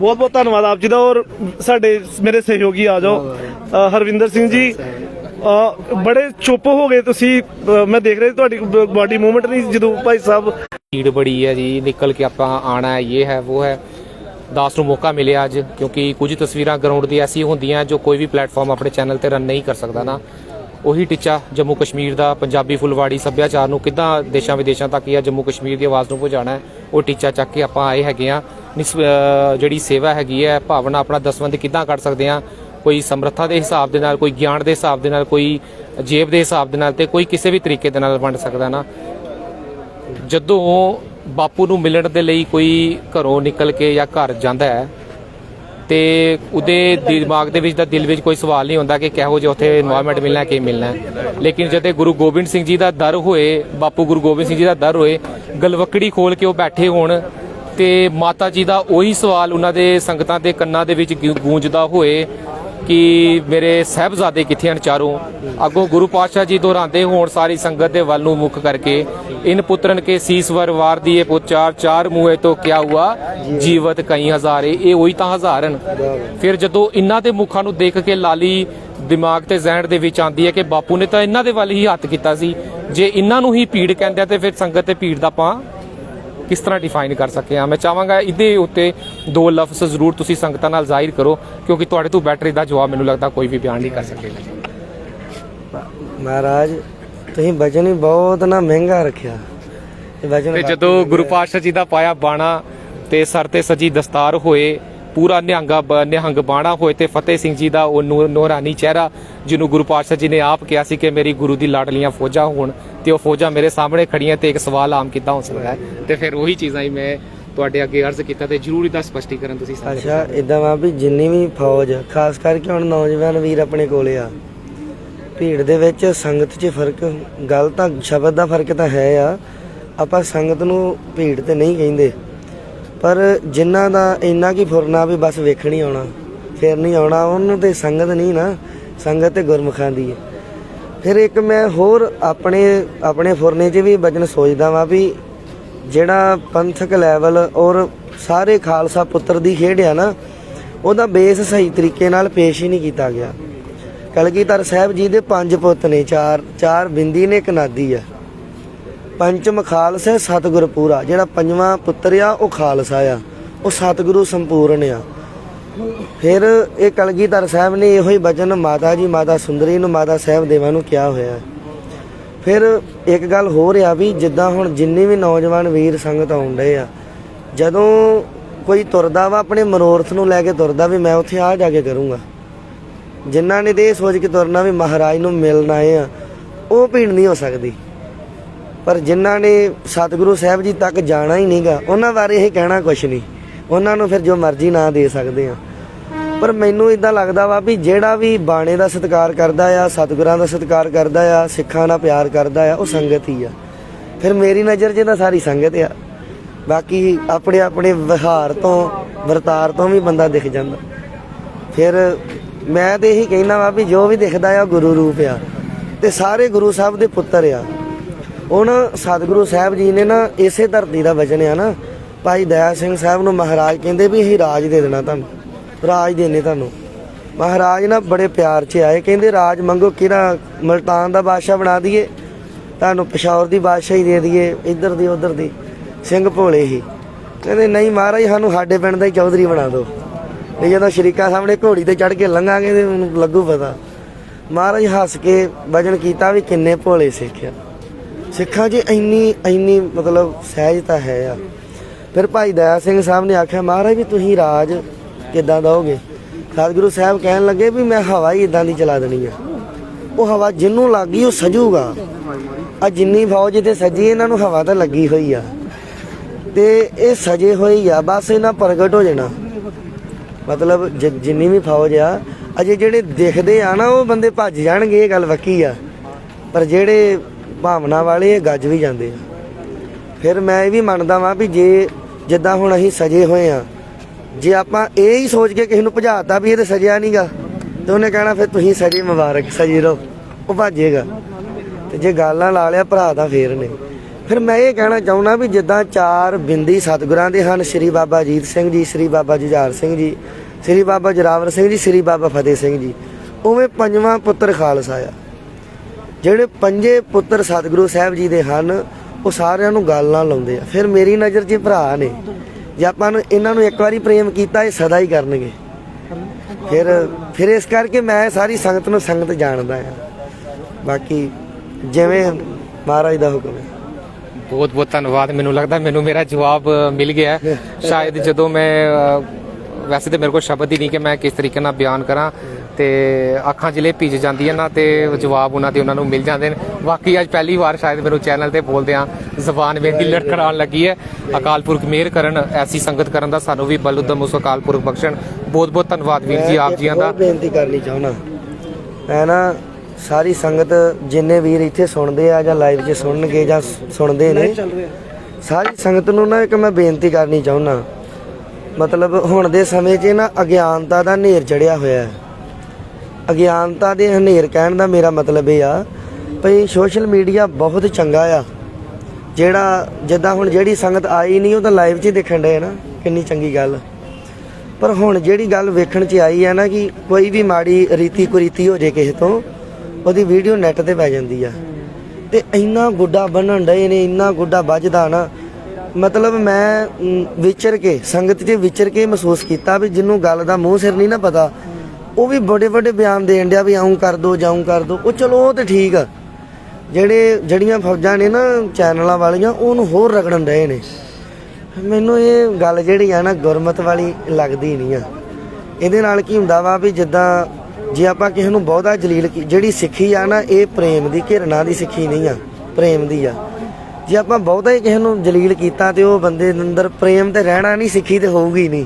ਬਹੁਤ ਬਹੁਤ ਧੰਨਵਾਦ ਆਪ ਜੀ ਦਾ ਔਰ ਸਾਡੇ ਮੇਰੇ ਸਹਿਯੋਗੀ ਆ ਜਾਓ। ਅ, ਹਰਵਿੰਦਰ ਸਿੰਘ ਜੀ ਅ, ਬੜੇ ਚੁੱਪ ਹੋ ਗਏ ਤੁਸੀਂ ਅ, ਮੈਂ ਦੇਖ ਰਿਹਾ ਤੁਹਾਡੀ ਬਾਡੀ ਮੂਵਮੈਂਟ ਨਹੀਂ ਜਦੋਂ ਭਾਈ ਸਾਹਿਬ। ਭੀੜ ਬੜੀ ਹੈ ਜੀ ਨਿਕਲ ਕੇ ਆਪਾਂ ਆਣਾ ਹੈ ਇਹ ਹੈ ਉਹ ਹੈ। ਦਾਸ ਨੂੰ ਮੌਕਾ ਮਿਲਿਆ ਅੱਜ ਕਿਉਂਕਿ ਕੁਝ ਤਸਵੀਰਾਂ ਗਰਾਊਂਡ ਦੀ ਐਸੀ ਹੁੰਦੀਆਂ ਜੋ ਕੋਈ ਵੀ ਪਲੇਟਫਾਰਮ ਆਪਣੇ ਚੈਨਲ ਤੇ ਰਨ ਨਹੀਂ ਕਰ ਸਕਦਾ ਨਾ। ਉਹੀ ਟੀਚਾ ਜੰਮੂ ਕਸ਼ਮੀਰ ਦਾ ਪੰਜਾਬੀ ਫੁਲਵਾੜੀ ਸੱਭਿਆਚਾਰ ਨੂੰ ਕਿੱਦਾਂ ਦੇਸ਼ਾਂ ਵਿਦੇਸ਼ਾਂ ਤੱਕ ਜਾਂ ਜੰਮੂ ਕਸ਼ਮੀਰ ਦੀ ਆਵਾਜ਼ ਨੂੰ ਪਹੁੰਚਾਉਣਾ ਹੈ ਉਹ ਟੀਚਾ ਚੱਕ ਕੇ ਆਪਾਂ ਆਏ ਹੈਗੇ ਆ ਜਿਹੜੀ ਸੇਵਾ ਹੈਗੀ ਹੈ, ਭਾਵਨਾ ਆਪਣਾ ਦਸਵੰਦ ਕਿੱਦਾਂ ਕਰ ਸਕਦੇ ਆ ਕੋਈ ਸਮਰੱਥਾ ਦੇ ਹਿਸਾਬ ਦੇ ਨਾਲ, ਕੋਈ ਗਿਆਨ ਦੇ ਹਿਸਾਬ ਦੇ ਨਾਲ, ਕੋਈ ਜੇਬ ਦੇ ਹਿਸਾਬ ਦੇ ਨਾਲ ਤੇ ਕੋਈ ਕਿਸੇ ਵੀ ਤਰੀਕੇ ਦੇ ਨਾਲ ਵੰਡ ਸਕਦਾ ਨਾ। ਜਦੋਂ ਬਾਪੂ ਨੂੰ ਮਿਲਣ ਦੇ ਲਈ ਕੋਈ ਘਰੋਂ ਨਿਕਲ ਕੇ ਜਾਂ ਘਰ ਜਾਂਦਾ ਹੈ ਤੇ ਉਹਦੇ ਦਿਮਾਗ ਦੇ ਵਿੱਚ ਦਾ ਦਿਲ ਵਿੱਚ ਕੋਈ ਸਵਾਲ ਨਹੀਂ ਹੁੰਦਾ ਕਿ ਕਿਹੋ ਜਿਹਾ ਉੱਥੇ এনवायरमेंਟ ਮਿਲਣਾ ਕਿ ਮਿਲਣਾ ਲੇਕਿਨ ਜਦੇ ਗੁਰੂ ਗੋਬਿੰਦ ਸਿੰਘ ਜੀ ਦਾ ਦਰ ਹੋਏ, ਬਾਪੂ ਗੁਰੂ ਗੋਬਿੰਦ ਸਿੰਘ ਜੀ ਦਾ ਦਰ ਹੋਏ, ਗਲਵਕੜੀ ਖੋਲ ਕੇ ਉਹ ਬੈਠੇ ਹੋਣ ਤੇ ਮਾਤਾ ਜੀ ਦਾ ਉਹੀ ਸਵਾਲ ਉਹਨਾਂ ਦੇ ਸੰਗਤਾਂ ਦੇ ਕੰਨਾਂ ਦੇ ਵਿੱਚ ਗੂੰਜਦਾ ਹੋਏ ਕਿ ਮੇਰੇ ਸਹਿਬਜ਼ਾਦੇ ਕਿੱਥੇ ਹਨ ਚਾਰੋਂ? ਅੱਗੋਂ ਗੁਰੂ ਪਾਤਸ਼ਾਹ ਜੀ ਦੁਹਰਾਉਂਦੇ ਹੋਣ ਸਾਰੀ ਸੰਗਤ ਦੇ ਵੱਲ ਨੂੰ ਮੁੱਖ ਕਰਕੇ, ਇਨ ਪੁੱਤਰਨ ਕੇ ਸੀਸਵਰ ਵਾਰ ਦੀਏ ਪੁੱਚਾਰ ਚਾਰ ਮੂਹੇ ਤੋਂ ਕਿਆ ਹੁਆ? ਜੀਵਤ ਕਈ ਹਜ਼ਾਰੇ। ਇਹ ਉਹੀ ਤਾਂ ਹਜ਼ਾਰਨ ਫਿਰ ਜਦੋਂ ਇਹਨਾਂ ਦੇ ਮੁਖਾਂ ਨੂੰ ਦੇਖ ਕੇ ਲਾਲੀ ਦਿਮਾਗ ਤੇ ਜ਼ਹਿਨ ਦੇ ਵਿੱਚ ਆਂਦੀ ਹੈ ਕਿ ਬਾਪੂ ਨੇ ਤਾਂ ਇਹਨਾਂ ਦੇ ਵੱਲ ਹੀ ਹੱਥ ਕੀਤਾ ਸੀ, ਜੇ ਇਹਨਾਂ ਨੂੰ ਹੀ ਭੀੜ ਕਹਿੰਦੇ ਆ ਤੇ ਫਿਰ ਸੰਗਤ ਤੇ ਭੀੜ ਦਾ ਆਪਾਂ ਕਿਸ ਤਰ੍ਹਾਂ ਡਿਫਾਈਨ ਕਰ ਸਕੇ ਆ ਮੈਂ ਚਾਹਾਂਗਾ ਇਹਦੇ ਉੱਤੇ ਦੋ ਲਫ਼ਜ਼ ਜ਼ਰੂਰ ਤੁਸੀਂ ਸੰਗਤਾਂ ਨਾਲ ਜ਼ਾਹਿਰ ਕਰੋ ਕਿਉਂਕਿ ਤੁਹਾਡੇ ਤੋਂ ਬੈਟਰ ਇਹਦਾ ਜਵਾਬ ਮੈਨੂੰ ਲੱਗਦਾ ਕੋਈ ਵੀ ਬਿਆਨ ਨਹੀਂ ਕਰ ਸਕੇਗਾ ਮਹਾਰਾਜ ਤੁਸੀਂ ਵਜਨ ਹੀ ਬਹੁਤ ਨਾ ਮਹਿੰਗਾ ਰੱਖਿਆ। ਤੇ ਜਦੋਂ ਗੁਰੂ ਪਾਤਸ਼ਾਹ ਜੀ ਦਾ ਪਾਇਆ ਬਾਣਾ ਤੇ ਸਰ ਤੇ ਸਜੀ ਦਸਤਾਰ ਹੋਏ ਪੂਰਾ ਨਿਹੰਗਾ ਨਿਹੰਗ ਬਾਣਾ ਹੋਏ ਤੇ ਫਤਿਹ ਸਿੰਘ ਜੀ ਦਾ ਉਹ ਨੂ- ਨੂਰਾਨੀ ਚਿਹਰਾ ਜਿਹਨੂੰ ਗੁਰੂ ਪਾਤਸ਼ਾਹ ਜੀ ਨੇ ਆਪ ਕਿਹਾ ਸੀ ਕਿ ਮੇਰੀ ਗੁਰੂ ਦੀ ਲਾਡਲੀਆਂ ਫੌਜਾਂ ਹੋਣ ਤੇ ਉਹ ਫੌਜਾਂ ਮੇਰੇ ਸਾਹਮਣੇ ਖੜੀਆਂ ਤੇ ਇੱਕ ਸਵਾਲ ਆਮ ਕਿੱਦਾਂ ਹੋ ਸਕਦਾ ਹੈ? ਤੇ ਫਿਰ ਉਹੀ ਚੀਜ਼ਾਂ ਹੀ ਮੈਂ ਤੁਹਾਡੇ ਅੱਗੇ ਅਰਜ਼ ਕੀਤਾ ਤੇ ਜ਼ਰੂਰ ਇਹਦਾ ਸਪਸ਼ਟੀਕਰਨ ਤੁਸੀਂ ਸਾਨੂੰ ਅੱਛਾ ਇਦਾਂ ਵਾ ਵੀ ਜਿੰਨੀ ਵੀ ਫੌਜ ਖਾਸ ਕਰਕੇ ਹੁਣ ਨੌਜਵਾਨ ਵੀਰ ਆਪਣੇ ਕੋਲੇ ਆ ਭੀੜ ਦੇ ਵਿੱਚ ਸੰਗਤ 'ਚ ਫ਼ਰਕ ਗੱਲ ਤਾਂ ਸ਼ਬਦ ਦਾ ਫ਼ਰਕ ਤਾਂ ਹੈ ਆ ਆਪਾਂ ਸੰਗਤ ਨੂੰ ਭੀੜ ਤੇ ਨਹੀਂ ਕਹਿੰਦੇ। ਪਰ ਜਿਨ੍ਹਾਂ ਦਾ ਇੰਨਾ ਕੀ ਫੁਰਨਾ ਵੀ ਬਸ ਵੇਖਣ ਹੀ ਆਉਣਾ, ਫਿਰ ਨਹੀਂ ਆਉਣਾ, ਉਹਨੂੰ ਤੇ ਸੰਗਤ ਨਹੀਂ ਨਾ, ਸੰਗਤ ਤੇ ਗੁਰਮੁਖਾਂ ਦੀ ਹੈ। ਫਿਰ ਇੱਕ ਮੈਂ ਹੋਰ ਆਪਣੇ ਆਪਣੇ ਫੁਰਨੇ 'ਚ ਵੀ ਵਜਨ ਸੋਚਦਾ ਵਾਂ ਵੀ ਜਿਹੜਾ ਪੰਥਕ ਲੈਵਲ ਔਰ ਸਾਰੇ ਖਾਲਸਾ ਪੁੱਤਰ ਦੀ ਖੇਡ ਆ ਨਾ, ਉਹਦਾ ਬੇਸ ਸਹੀ ਤਰੀਕੇ ਨਾਲ ਪੇਸ਼ ਹੀ ਨਹੀਂ ਕੀਤਾ ਗਿਆ। ਕਲਗੀਧਰ ਸਾਹਿਬ ਜੀ ਦੇ ਪੰਜ ਪੁੱਤ ਨੇ, ਚਾਰ ਚਾਰ ਬਿੰਦੀ ਨੇ, ਇੱਕ ਨਾਦੀ ਆ। ਪੰਚਮ ਖਾਲਸਾ ਸਤਿਗੁਰ ਪੂਰਾ। ਜਿਹੜਾ ਪੰਜਵਾਂ ਪੁੱਤਰ ਆ, ਉਹ ਖਾਲਸਾ ਆ। ਉਹ ਸਤਿਗੁਰੂ ਸੰਪੂਰਨ ਆ। ਫਿਰ ਇਹ ਕਲਗੀਧਰ ਸਾਹਿਬ ਨੇ ਇਹੋ ਹੀ ਬਚਨ ਮਾਤਾ ਜੀ, ਮਾਤਾ ਸੁੰਦਰੀ ਨੂੰ, ਮਾਤਾ ਸਾਹਿਬ ਦੇਵਾਂ ਨੂੰ ਕਿਹਾ ਹੋਇਆ ਹੈ। ਫਿਰ ਇੱਕ ਗੱਲ ਹੋ ਰਿਹਾ ਵੀ ਜਿੱਦਾਂ ਹੁਣ ਜਿੰਨੇ ਵੀ ਨੌਜਵਾਨ ਵੀਰ ਸੰਗਤ ਆਉਂਦੇ ਆ, ਜਦੋਂ ਕੋਈ ਤੁਰਦਾ ਵਾ, ਆਪਣੇ ਮਨੋਰਥ ਨੂੰ ਲੈ ਕੇ ਤੁਰਦਾ ਵੀ ਮੈਂ ਉੱਥੇ ਆ ਜਾ ਕੇ ਕਰੂੰਗਾ। ਜਿਨ੍ਹਾਂ ਨੇ ਤੇ ਇਹ ਸੋਚ ਕੇ ਤੁਰਨਾ ਵੀ ਮਹਾਰਾਜ ਨੂੰ ਮਿਲਣਾ ਆਏ ਆ, ਉਹ ਭੀੜ ਨਹੀਂ ਹੋ ਸਕਦੀ। ਪਰ ਜਿਨ੍ਹਾਂ ਨੇ ਸਤਿਗੁਰੂ ਸਾਹਿਬ ਜੀ ਤੱਕ ਜਾਣਾ ਹੀ ਨਹੀਂਗਾ, ਉਹਨਾਂ ਬਾਰੇ ਇਹ ਕਹਿਣਾ ਕੁਛ ਨਹੀਂ। ਉਹਨਾਂ ਨੂੰ ਫਿਰ ਜੋ ਮਰਜ਼ੀ ਨਾ ਦੇ ਸਕਦੇ ਆ। ਪਰ ਮੈਨੂੰ ਇਦਾਂ ਲੱਗਦਾ ਵਾ ਵੀ ਜਿਹੜਾ ਵੀ ਬਾਣੇ ਦਾ ਸਤਿਕਾਰ ਕਰਦਾ ਆ, ਸਤਿਗੁਰਾਂ ਦਾ ਸਤਿਕਾਰ ਕਰਦਾ ਆ, ਸਿੱਖਾਂ ਨਾਲ ਪਿਆਰ ਕਰਦਾ ਆ, ਉਹ ਸੰਗਤ ਹੀ ਆ। ਫਿਰ ਮੇਰੀ ਨਜ਼ਰ 'ਚ ਤਾਂ ਸਾਰੀ ਸੰਗਤ ਆ। ਬਾਕੀ ਆਪਣੇ ਆਪਣੇ ਵਿਹਾਰ ਤੋਂ, ਵਰਤਾਰ ਤੋਂ ਵੀ ਬੰਦਾ ਦਿਖ ਜਾਂਦਾ। ਫਿਰ ਮੈਂ ਤੇ ਇਹੀ ਕਹਿਣਾ ਵਾ ਵੀ ਜੋ ਵੀ ਦਿਖਦਾ ਆ, ਉਹ ਗੁਰੂ ਰੂਪ ਆ। ਤੇ ਸਾਰੇ ਗੁਰੂ ਸਾਹਿਬ ਦੇ ਪੁੱਤਰ ਆ। ਹੁਣ ਸਤਿਗੁਰੂ ਸਾਹਿਬ ਜੀ ਨੇ ਨਾ ਇਸੇ ਧਰਤੀ ਦਾ ਵਚਨ ਆ ਨਾ, ਭਾਈ ਦਇਆ ਸਿੰਘ ਸਾਹਿਬ ਨੂੰ ਮਹਾਰਾਜ ਕਹਿੰਦੇ ਵੀ ਅਸੀਂ ਰਾਜ ਦੇ ਦੇਣਾ ਤੁਹਾਨੂੰ, ਰਾਜ ਦੇਣੇ ਤੁਹਾਨੂੰ। ਮਹਾਰਾਜ ਨਾ ਬੜੇ ਪਿਆਰ 'ਚ ਆਏ, ਕਹਿੰਦੇ ਰਾਜ ਮੰਗੋ ਕਿਹੜਾ ਮਲਤਾਨ ਦਾ ਬਾਦਸ਼ਾਹ ਬਣਾ ਦਈਏ, ਤੁਹਾਨੂੰ ਪਿਸ਼ੌਰ ਦੀ ਬਾਦਸ਼ਾਹੀ ਦੇ ਦਈਏ, ਇੱਧਰ ਦੀ ਉੱਧਰ ਦੀ, ਸਿੰਘ ਭੋਲੇ ਹੀ। ਕਹਿੰਦੇ ਨਹੀਂ ਮਹਾਰਾਜ, ਸਾਨੂੰ ਸਾਡੇ ਪਿੰਡ ਦਾ ਹੀ ਚੌਧਰੀ ਬਣਾ ਦਿਓ। ਤੇ ਜਦੋਂ ਸ਼ਰੀਕਾ ਸਾਹਮਣੇ ਘੋੜੀ ਤੇ ਚੜ ਕੇ ਲੰਘਾਂਗੇ ਤੇ ਮੈਨੂੰ ਲੱਗੂ ਪਤਾ। ਮਹਾਰਾਜ ਹੱਸ ਕੇ ਵਜਨ ਕੀਤਾ ਵੀ ਕਿੰਨੇ ਭੋਲੇ ਸਿੱਖ ਆ। ਸਿੱਖਾਂ 'ਚ ਇੰਨੀ ਇੰਨੀ ਮਤਲਬ ਸਹਿਜਤਾ ਹੈ ਆ। ਫਿਰ ਭਾਈ ਦਇਆ ਸਿੰਘ ਸਾਹਿਬ ਨੇ ਆਖਿਆ, ਮਹਾਰਾਜ ਵੀ ਤੁਸੀਂ ਰਾਜ ਕਿੱਦਾਂ ਦਓਗੇ? ਸਤਿਗੁਰੂ ਸਾਹਿਬ ਕਹਿਣ ਲੱਗੇ ਵੀ ਮੈਂ ਹਵਾ ਹੀ ਇਦਾਂ ਦੀ ਚਲਾ ਦੇਣੀ ਆ। ਉਹ ਹਵਾ ਜਿੰਨੂੰ ਲੱਗੀ ਉਹ ਸਜੂਗਾ। ਆ ਜਿੰਨੀ ਫੌਜ ਇੱਥੇ ਸਜੀ, ਇਹਨਾਂ ਨੂੰ ਹਵਾ ਤਾਂ ਲੱਗੀ ਹੋਈ ਆ। ਤੇ ਇਹ ਸਜੇ ਹੋਏ ਆ, ਬਸ ਇਹਨਾਂ ਪ੍ਰਗਟ ਹੋ ਜਾਣਾ। ਮਤਲਬ ਜਿੰਨੀ ਵੀ ਫੌਜ ਆ, ਅਜੇ ਜਿਹੜੇ ਦਿਖਦੇ ਆ ਨਾ, ਉਹ ਬੰਦੇ ਭੱਜ ਜਾਣਗੇ, ਇਹ ਗੱਲ ਵੱਕੀ ਆ। ਪਰ ਜਿਹੜੇ ਭਾਵਨਾ ਵਾਲੇ ਇਹ ਗੱਜ ਵੀ ਜਾਂਦੇ ਆ। ਫਿਰ ਮੈਂ ਇਹ ਵੀ ਮੰਨਦਾ ਵਾਂ ਵੀ ਜੇ ਜਿੱਦਾਂ ਹੁਣ ਅਸੀਂ ਸਜੇ ਹੋਏ ਆ, ਜੇ ਆਪਾਂ ਇਹ ਹੀ ਸੋਚ ਕੇ ਕਿਸੇ ਨੂੰ ਭਜਾਤਾ ਵੀ ਇਹ ਤੇ ਸਜਿਆ ਨਹੀਂਗਾ ਤੇ ਉਹਨੇ ਕਹਿਣਾ ਫਿਰ ਤੁਸੀਂ ਸਜੇ ਮੁਬਾਰਕ, ਸਜੇ ਰਹੋ, ਉਹ ਭਾਜੇਗਾ। ਤੇ ਜੇ ਗਾਲਾਂ ਲਾ ਲਿਆ ਭਰਾ ਤਾਂ ਫੇਰ ਨੇ। ਫਿਰ ਮੈਂ ਇਹ ਕਹਿਣਾ ਚਾਹੁੰਦਾ ਵੀ ਜਿੱਦਾਂ ਚਾਰ ਬਿੰਦੀ ਸਤਿਗੁਰਾਂ ਦੇ ਹਨ, ਸ੍ਰੀ ਬਾਬਾ ਅਜੀਤ ਸਿੰਘ ਜੀ, ਸ੍ਰੀ ਬਾਬਾ ਜੁਝਾਰ ਸਿੰਘ ਜੀ, ਸ੍ਰੀ ਬਾਬਾ ਜਰਾਵਰ ਸਿੰਘ ਜੀ, ਸ੍ਰੀ ਬਾਬਾ ਫਤਿਹ ਸਿੰਘ ਜੀ, ਉਵੇਂ ਪੰਜਵਾਂ ਪੁੱਤਰ ਖਾਲਸਾ ਆ। ਜਿਹੜੇ ਪੰਜੇ ਪੁੱਤਰ ਸਤਿਗੁਰੂ ਸਾਹਿਬ ਜੀ ਦੇ ਹਨ ਉਹ ਸਾਰਿਆਂ ਨੂੰ ਗੱਲ ਨਾਲ ਲਾਉਂਦੇ ਆ। ਫਿਰ ਮੇਰੀ ਨਜ਼ਰ 'ਚ ਭਰਾ ਨੇ ਜੇ ਆਪਾਂ ਨੂੰ ਇਹਨਾਂ ਨੂੰ ਇੱਕ ਵਾਰੀ ਪ੍ਰੇਮ ਕੀਤਾ ਇਹ ਸਦਾ ਹੀ ਕਰਨਗੇ। ਫਿਰ ਫਿਰ ਇਸ ਕਰਕੇ ਮੈਂ ਸਾਰੀ ਸੰਗਤ ਨੂੰ ਸੰਗਤ ਜਾਣਦਾ ਆ। ਬਾਕੀ ਜਿਵੇਂ ਮਹਾਰਾਜ ਦਾ ਹੁਕਮ ਹੈ। ਬਹੁਤ ਬਹੁਤ ਧੰਨਵਾਦ। ਮੈਨੂੰ ਲੱਗਦਾ ਮੈਨੂੰ ਮੇਰਾ ਜਵਾਬ ਮਿਲ ਗਿਆ। ਸ਼ਾਇਦ ਜਦੋਂ ਮੈਂ ਵੈਸੇ ਤੇ ਮੇਰੇ ਕੋਲ ਸ਼ਬਦ ਹੀ ਨਹੀਂ ਕਿ ਮੈਂ ਕਿਸ ਤਰੀਕੇ ਨਾਲ ਬਿਆਨ ਕਰਾਂ। ਤੇ ਅੱਖਾਂ ਜਿਲੇ ਭਿੱਜ ਜਾਂਦੀਆਂ ਨਾ ਤੇ ਜਵਾਬ ਉਹਨਾਂ ਦੇ ਉਹਨਾਂ ਨੂੰ ਮਿਲ ਜਾਂਦੇ ਨੇ। ਵਾਕਈ ਅੱਜ ਪਹਿਲੀ ਵਾਰ ਸ਼ਾਇਦ ਮੈਨੂੰ ਚੈਨਲ ਤੇ ਬੋਲਦੇ ਆ ਜ਼ਬਾਨ ਮੇਰੀ ਲੜਖੜਾਉਣ ਲੱਗੀ ਹੈ। ਅਕਾਲ ਪੁਰਖ ਮਿਹਰ ਕਰਨ ਐਸੀ ਸੰਗਤ ਕਰਨ ਦਾ ਸਾਨੂੰ ਵੀ ਬਲ ਉਦਮ ਉਸ ਅਕਾਲ ਪੁਰਖ ਬਖਸ਼ਣ। ਬਹੁਤ ਬਹੁਤ ਧੰਨਵਾਦ ਵੀਰ ਜੀ ਆਪ ਜੀਆਂ ਦਾ। ਬੇਨਤੀ ਕਰਨੀ ਚਾਹੁੰਦਾ। ਮੈਂ ਨਾ ਸਾਰੀ ਸੰਗਤ ਜਿੰਨੇ ਵੀਰ ਇੱਥੇ ਸੁਣਦੇ ਆ ਜਾਂ ਲਾਈਵ 'ਚ ਸੁਣਨਗੇ ਜਾਂ ਸੁਣਦੇ ਨੇ ਸਾਰੀ ਸੰਗਤ ਨੂੰ ਨਾ ਇੱਕ ਮੈਂ ਬੇਨਤੀ ਕਰਨੀ ਚਾਹੁੰਦਾ। ਮਤਲਬ ਹੁਣ ਦੇ ਸਮੇਂ 'ਚ ਨਾ ਅਗਿਆਨਤਾ ਦਾ ਹਨੇਰ ਚੜਿਆ ਹੋਇਆ ਹੈ। ਅਗਿਆਨਤਾ ਦੇ ਹਨੇਰ ਕਹਿਣ ਦਾ ਮੇਰਾ ਮਤਲਬ ਇਹ ਆ ਭਈ ਸੋਸ਼ਲ ਮੀਡੀਆ ਬਹੁਤ ਚੰਗਾ ਆ। ਜਿਹੜਾ, ਜਿੱਦਾਂ ਹੁਣ ਜਿਹੜੀ ਸੰਗਤ ਆਈ ਨਹੀਂ, ਉਹ ਤਾਂ ਲਾਈਵ 'ਚ ਹੀ ਦੇਖਣ ਡਏ ਨਾ, ਕਿੰਨੀ ਚੰਗੀ ਗੱਲ। ਪਰ ਹੁਣ ਜਿਹੜੀ ਗੱਲ ਵੇਖਣ 'ਚ ਆਈ ਹੈ ਨਾ ਕਿ ਕੋਈ ਵੀ ਮਾੜੀ ਰੀਤੀ ਕੁਰੀਤੀ ਹੋ ਜੇ ਕਿਸੇ ਤੋਂ, ਉਹਦੀ ਵੀਡੀਓ ਨੈਟ ਤੇ ਪੈ ਜਾਂਦੀ ਆ। ਤੇ ਇੰਨਾ ਗੁੱਡਾ ਬੰਨਣ ਡਏ ਨੇ, ਇੰਨਾ ਗੁੱਡਾ ਵੱਜਦਾ ਨਾ, ਮਤਲਬ ਮੈਂ ਵਿਚਰ ਕੇ, ਸੰਗਤ 'ਚ ਵਿਚਰ ਕੇ ਮਹਿਸੂਸ ਕੀਤਾ ਵੀ ਜਿਹਨੂੰ ਗੱਲ ਦਾ ਮੂੰਹ ਸਿਰ ਨਹੀਂ ਨਾ ਪਤਾ ਉਹ ਵੀ ਬੜੇ ਵੱਡੇ ਬਿਆਨ ਦੇਣ ਡਿਆ ਵੀ ਆਉਂ ਕਰ ਦੋ, ਜਾਉਂ ਕਰ ਦੋ। ਉਹ ਚਲੋ, ਉਹ ਤੇ ਠੀਕ ਆ। ਜਿਹੜੇ, ਜਿਹੜੀਆਂ ਫੌਜਾਂ ਨੇ ਨਾ ਚੈਨਲਾਂ ਵਾਲੀਆਂ, ਉਹਨੂੰ ਹੋਰ ਰਗੜਨ ਰਹੇ ਨੇ। ਮੈਨੂੰ ਇਹ ਗੱਲ ਜਿਹੜੀ ਆ ਨਾ, ਗੁਰਮਤ ਵਾਲੀ ਲੱਗਦੀ ਨਹੀਂ ਆ। ਇਹਦੇ ਨਾਲ ਕੀ ਹੁੰਦਾ ਵਾ ਵੀ ਜਿੱਦਾਂ ਜੇ ਆਪਾਂ ਕਿਸੇ ਨੂੰ ਬਹੁਤਾ ਜਲੀਲ ਜਿਹੜੀ ਸਿੱਖੀ ਆ ਨਾ, ਇਹ ਪ੍ਰੇਮ ਦੀ ਘਿਰਣਾ ਦੀ ਸਿੱਖੀ ਨਹੀਂ ਆ। ਪ੍ਰੇਮ ਦੀ ਆ। ਜੇ ਆਪਾਂ ਬਹੁਤਾ ਹੀ ਕਿਸੇ ਨੂੰ ਜਲੀਲ ਕੀਤਾ ਤੇ ਉਹ ਬੰਦੇ ਅੰਦਰ ਪ੍ਰੇਮ ਤੇ ਰਹਿਣਾ ਨਹੀਂ, ਸਿੱਖੀ ਤੇ ਹੋਊਗੀ ਨਹੀਂ।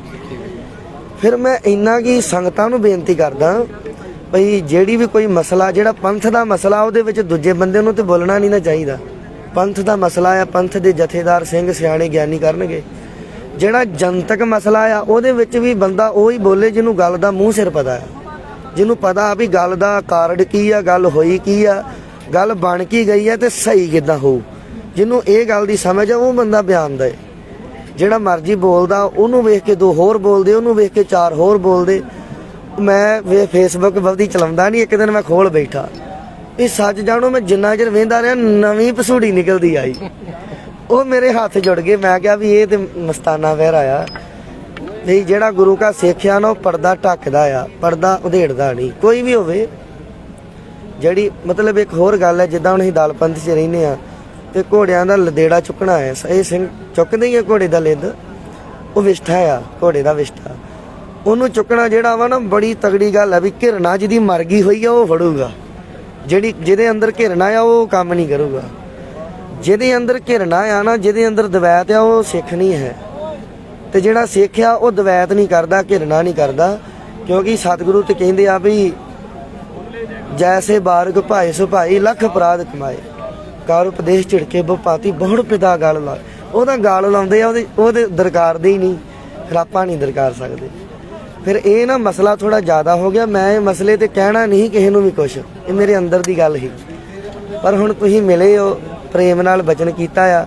ਫਿਰ ਮੈਂ ਇੰਨਾ ਕੀ ਸੰਗਤਾਂ ਨੂੰ ਬੇਨਤੀ ਕਰਦਾ ਭਈ ਜਿਹੜੀ ਵੀ ਕੋਈ ਮਸਲਾ, ਜਿਹੜਾ ਪੰਥ ਦਾ ਮਸਲਾ ਉਹਦੇ ਵਿੱਚ ਦੂਜੇ ਬੰਦੇ ਨੂੰ ਤੇ ਬੋਲਣਾ ਨਹੀਂ ਨਾ ਚਾਹੀਦਾ। ਪੰਥ ਦਾ ਮਸਲਾ ਆ, ਪੰਥ ਦੇ ਜਥੇਦਾਰ ਸਿੰਘ, ਸਿਆਣੇ ਗਿਆਨੀ ਕਰਨਗੇ। ਜਿਹੜਾ ਜਨਤਕ ਮਸਲਾ ਆ, ਉਹਦੇ ਵਿੱਚ ਵੀ ਬੰਦਾ ਉਹ ਹੀ ਬੋਲੇ ਜਿਹਨੂੰ ਗੱਲ ਦਾ ਮੂੰਹ ਸਿਰ ਪਤਾ ਆ। ਜਿਹਨੂੰ ਪਤਾ ਆ ਵੀ ਗੱਲ ਦਾ ਕਾਰਡ ਕੀ ਆ, ਗੱਲ ਹੋਈ ਕੀ ਆ, ਗੱਲ ਬਣ ਕੀ ਗਈ ਆ ਤੇ ਸਹੀ ਕਿਦਾਂ ਹੋਊ। ਜਿਹਨੂੰ ਇਹ ਗੱਲ ਦੀ ਸਮਝ ਆ, ਉਹ ਬੰਦਾ ਬਿਆਨ ਦੇ। ਜਿਹੜਾ ਮਰਜ਼ੀ ਬੋਲਦਾ, ਉਹਨੂੰ ਵੇਖ ਕੇ ਦੋ ਹੋਰ ਬੋਲਦੇ, ਉਹਨੂੰ ਵੇਖ ਕੇ ਚਾਰ ਹੋਰ ਬੋਲਦੇ। ਮੈਂ ਵੇ ਫੇਸਬੁੱਕ ਬਹੁਤੀ ਚਲਾਉਂਦਾ ਨਹੀਂ, ਇੱਕ ਦਿਨ ਮੈਂ ਖੋਲ ਬੈਠਾ। ਇਹ ਸੱਚ ਜਾਣੋ, ਮੈਂ ਜਿੰਨਾ ਚਿਰ ਵੇਂਦਾ ਰਿਹਾ, ਨਵੀਂ ਪਸੂੜੀ ਨਿਕਲਦੀ ਆਈ। ਉਹ ਮੇਰੇ ਹੱਥ ਜੁੜ ਗਏ। ਮੈਂ ਕਿਹਾ ਵੀ ਇਹ ਤੇ ਮਸਤਾਨਾ ਵਹਿਰ ਆਇਆ ਨਹੀਂ ਜਿਹੜਾ ਗੁਰੂ ਕਾ ਸਿੱਖਿਆ ਨਾ, ਉਹ ਪਰਦਾ ਢੱਕਦਾ ਆ, ਪਰਦਾ ਉਧੇੜਦਾ ਨਹੀਂ। ਕੋਈ ਵੀ ਹੋਵੇ, ਜਿਹੜੀ ਮਤਲਬ ਇੱਕ ਹੋਰ ਗੱਲ ਹੈ, ਜਿੱਦਾਂ ਹੁਣ ਅਸੀਂ ਦਲਪੰਥ 'ਚ ਰਹਿੰਦੇ ਆ ਤੇ ਘੋੜਿਆਂ ਦਾ ਲਦੇੜਾ ਚੁੱਕਣਾ ਹੈ। ਇਹ ਸਿੰਘ ਚੁੱਕਦੇ ਹੀ ਆ ਘੋੜੇ ਦਾ ਲਿੱਦ। ਉਹ ਵਿਸ਼ਠਾ ਆ, ਘੋੜੇ ਦਾ ਵਿਸ਼ਠਾ। ਉਹਨੂੰ ਚੁੱਕਣਾ ਜਿਹੜਾ ਵਾ ਨਾ, ਬੜੀ ਤਗੜੀ ਗੱਲ ਆ ਵੀ ਘਿਰਣਾ ਜਿਹਦੀ ਮਰ ਗਈ ਹੋਈ ਆ, ਉਹ ਫੜੂਗਾ। ਜਿਹੜੀ, ਜਿਹਦੇ ਅੰਦਰ ਘਿਰਣਾ ਆ, ਉਹ ਕੰਮ ਨਹੀਂ ਕਰੂਗਾ। ਜਿਹਦੇ ਅੰਦਰ ਘਿਰਣਾ ਆ ਨਾ, ਜਿਹਦੇ ਅੰਦਰ ਦਵੈਤ ਆ, ਉਹ ਸਿੱਖ ਨਹੀਂ ਹੈ। ਤੇ ਜਿਹੜਾ ਸਿੱਖ ਆ, ਉਹ ਦਵੈਤ ਨਹੀਂ ਕਰਦਾ ਘਿਰਣਾ ਨਹੀਂ ਕਰਦਾ। ਕਿਉਂਕਿ ਸਤਿਗੁਰੂ ਤੇ ਕਹਿੰਦੇ ਆ ਵੀ, ਜੈਸੇ ਬਾਰਗ ਭਾਏ ਸੁਭਾਈ ਲੱਖ ਅਪਰਾਧ ਕਮਾਏ। ਕਾਰ ਉਪਦੇਸ਼ ਝਿੜਕੇ ਬਪਾਤੀ ਬਹੁੜ ਪਿਤਾ ਗਾਲ ਲਾ ਉਹਦਾ ਗਾਲ ਲਾਉਂਦੇ ਆ, ਉਹਦੇ ਉਹਦੇ ਦਰਕਾਰ ਦੇ ਹੀ ਨਹੀਂ। ਫਿਰ ਆਪਾਂ ਨਹੀਂ ਦਰਕਾਰ ਸਕਦੇ। ਫਿਰ ਇਹ ਨਾ ਮਸਲਾ ਥੋੜਾ ਜ਼ਿਆਦਾ ਹੋ ਗਿਆ। ਮੈਂ ਇਹ ਮਸਲੇ ਤੇ ਕਹਿਣਾ ਨਹੀਂ ਕਿਸੇ ਨੂੰ ਵੀ ਕੁਛ। ਇਹ ਮੇਰੇ ਅੰਦਰ ਦੀ ਗੱਲ ਹੀ। ਪਰ ਹੁਣ ਤੁਸੀਂ ਮਿਲੇ ਹੋ, ਪ੍ਰੇਮ ਨਾਲ ਬਚਨ ਕੀਤਾ ਆ।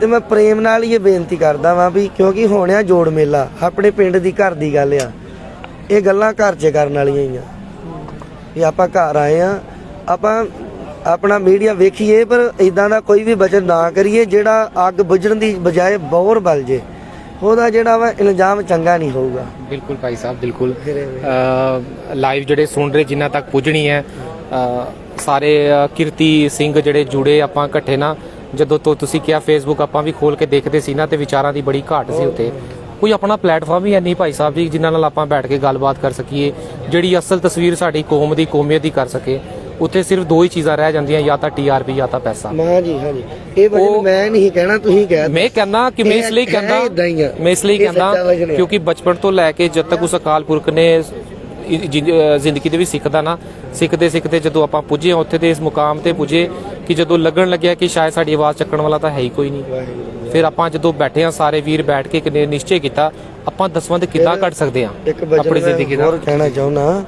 ਤੇ ਮੈਂ ਪ੍ਰੇਮ ਨਾਲ ਹੀ ਇਹ ਬੇਨਤੀ ਕਰਦਾ ਵਾਂ ਵੀ ਕਿਉਂਕਿ ਹੋਣਿਆ ਜੋੜ ਮੇਲਾ, ਆਪਣੇ ਪਿੰਡ ਦੀ ਘਰ ਦੀ ਗੱਲ ਆ। ਇਹ ਗੱਲਾਂ ਘਰ 'ਚ ਕਰਨ ਵਾਲੀਆਂ ਹੀ ਆ। ਵੀ ਆਪਾਂ ਘਰ ਆਏ ਆ, ਆਪਾਂ ਆਪਣਾ ਮੀਡੀਆ ਵੇਖੀਏ ਪਰ ਇਦਾਂ ਦਾ ਕੋਈ ਵੀ ਬਚਨ ਨਾ ਕਰੀਏ ਜਿਹੜਾ ਅੱਗ ਬੁਝਣ ਦੀ ਬਜਾਏ ਬੌਰ ਬਲ ਜੇ। ਉਹਦਾ ਜਿਹੜਾ ਵਾ ਇਲਜ਼ਾਮ ਚੰਗਾ ਨਹੀਂ ਹੋਊਗਾ। ਬਿਲਕੁਲ ਭਾਈ ਸਾਹਿਬ ਬਿਲਕੁਲ। ਲਾਈਵ ਜਿਹੜੇ ਸੁਣ ਰਹੇ ਜਿਨ੍ਹਾਂ ਤੱਕ ਪੁੱਜਣੀ ਹੈ ਸਾਰੇ ਅ, ਕਿਰਤੀ ਸਿੰਘ ਜਿਹੜੇ ਜੁੜੇ ਆਪਾਂ ਇਕੱਠੇ ਨਾ ਜਦੋਂ ਤੋਂ ਤੁਸੀਂ ਕਿਹਾ ਫੇਸਬੁੱਕ ਆਪਾਂ ਵੀ ਖੋਲ ਕੇ ਦੇਖਦੇ ਸੀ ਨਾ ਤੇ ਵਿਚਾਰਾਂ ਦੀ ਬੜੀ ਘਾਟ ਸੀ ਉੱਤੇ। ਕੋਈ ਆਪਣਾ ਪਲੇਟਫਾਰਮ ਹੀ ਹੈ ਨਹੀਂ ਭਾਈ ਸਾਹਿਬ ਜੀ ਜਿਨ੍ਹਾਂ ਨਾਲ ਆਪਾਂ ਬੈਠ ਕੇ ਗੱਲਬਾਤ ਕਰ ਸਕੀਏ ਜਿਹੜੀ ਅਸਲ ਤਸਵੀਰ ਸਾਡੀ ਕੌਮ ਦੀ ਕੌਮੀਅਤ ਦੀ ਕਰ ਸਕੇ। ਉੱਥੇ ਸਿਰਫ ਦੋ ਹੀ ਚੀਜ਼ਾਂ ਰਹਿ ਜਾਂਦੀਆਂ ਜਾਂ ਤਾਂ ਟੀਆਰਪੀ ਜਾਂ ਤਾਂ ਪੈਸਾ। ਮਾਂ ਜੀ ਹਾਂ ਜੀ। ਇਹ ਵਜਨ ਮੈਂ ਨਹੀਂ ਕਹਿਣਾ ਤੁਸੀਂ ਕਹਿ ਮੈਂ ਕਹਿੰਦਾ ਕਿ ਮੈਂ ਇਸ ਲਈ ਹੈ ਹੀ ਕਹਿੰਦਾ ਆ। ਮੈਂ ਇਸ ਲਈ ਕਹਿੰਦਾ ਆ। ਕਿਉਂਕਿ ਬਚਪਨ ਤੋਂ ਲੈ ਕੇ ਜਦ ਤੱਕ ਉਸ ਅਕਾਲ ਪੁਰਖ ਨੇ ਜ਼ਿੰਦਗੀ ਦੇ ਵੀ ਸਿੱਖਦਾ ਨਾ ਸਿੱਖਦੇ ਸਿੱਖਦੇ ਜਦੋਂ ਆਪਾਂ ਪੁੱਜੇ ਹਾਂ ਉੱਥੇ ਦੇ ਇਸ ਮੁਕਾਮ ਤੇ ਪੁੱਜੇ ਕਿ ਜਦੋਂ ਲੱਗਣ ਲੱਗਿਆ ਕਿ ਸ਼ਾਇਦ ਸਾਡੀ ਆਵਾਜ਼ ਚੱਕਣ ਵਾਲਾ ਤਾਂ ਹੈ ਹੀ ਕੋਈ ਨਹੀਂ। ਫਿਰ ਆਪਾਂ ਜਦੋਂ ਬੈਠੇ ਹਾਂ ਸਾਰੇ ਵੀਰ ਬੈਠ ਕੇ ਕਿਨੇ ਨਿਸ਼ਚੈ ਕੀਤਾ ਆਪਾਂ ਦਸਵੰਦ ਕਿੱਦਾਂ ਕੱਢ ਸਕਦੇ ਹਾਂ ਵਚਨ ਆਪਣੀ ਜ਼ਿੰਦਗੀ ਦਾ? ਹੋਰ ਕਹਿਣਾ ਚਾਹੁੰਦਾ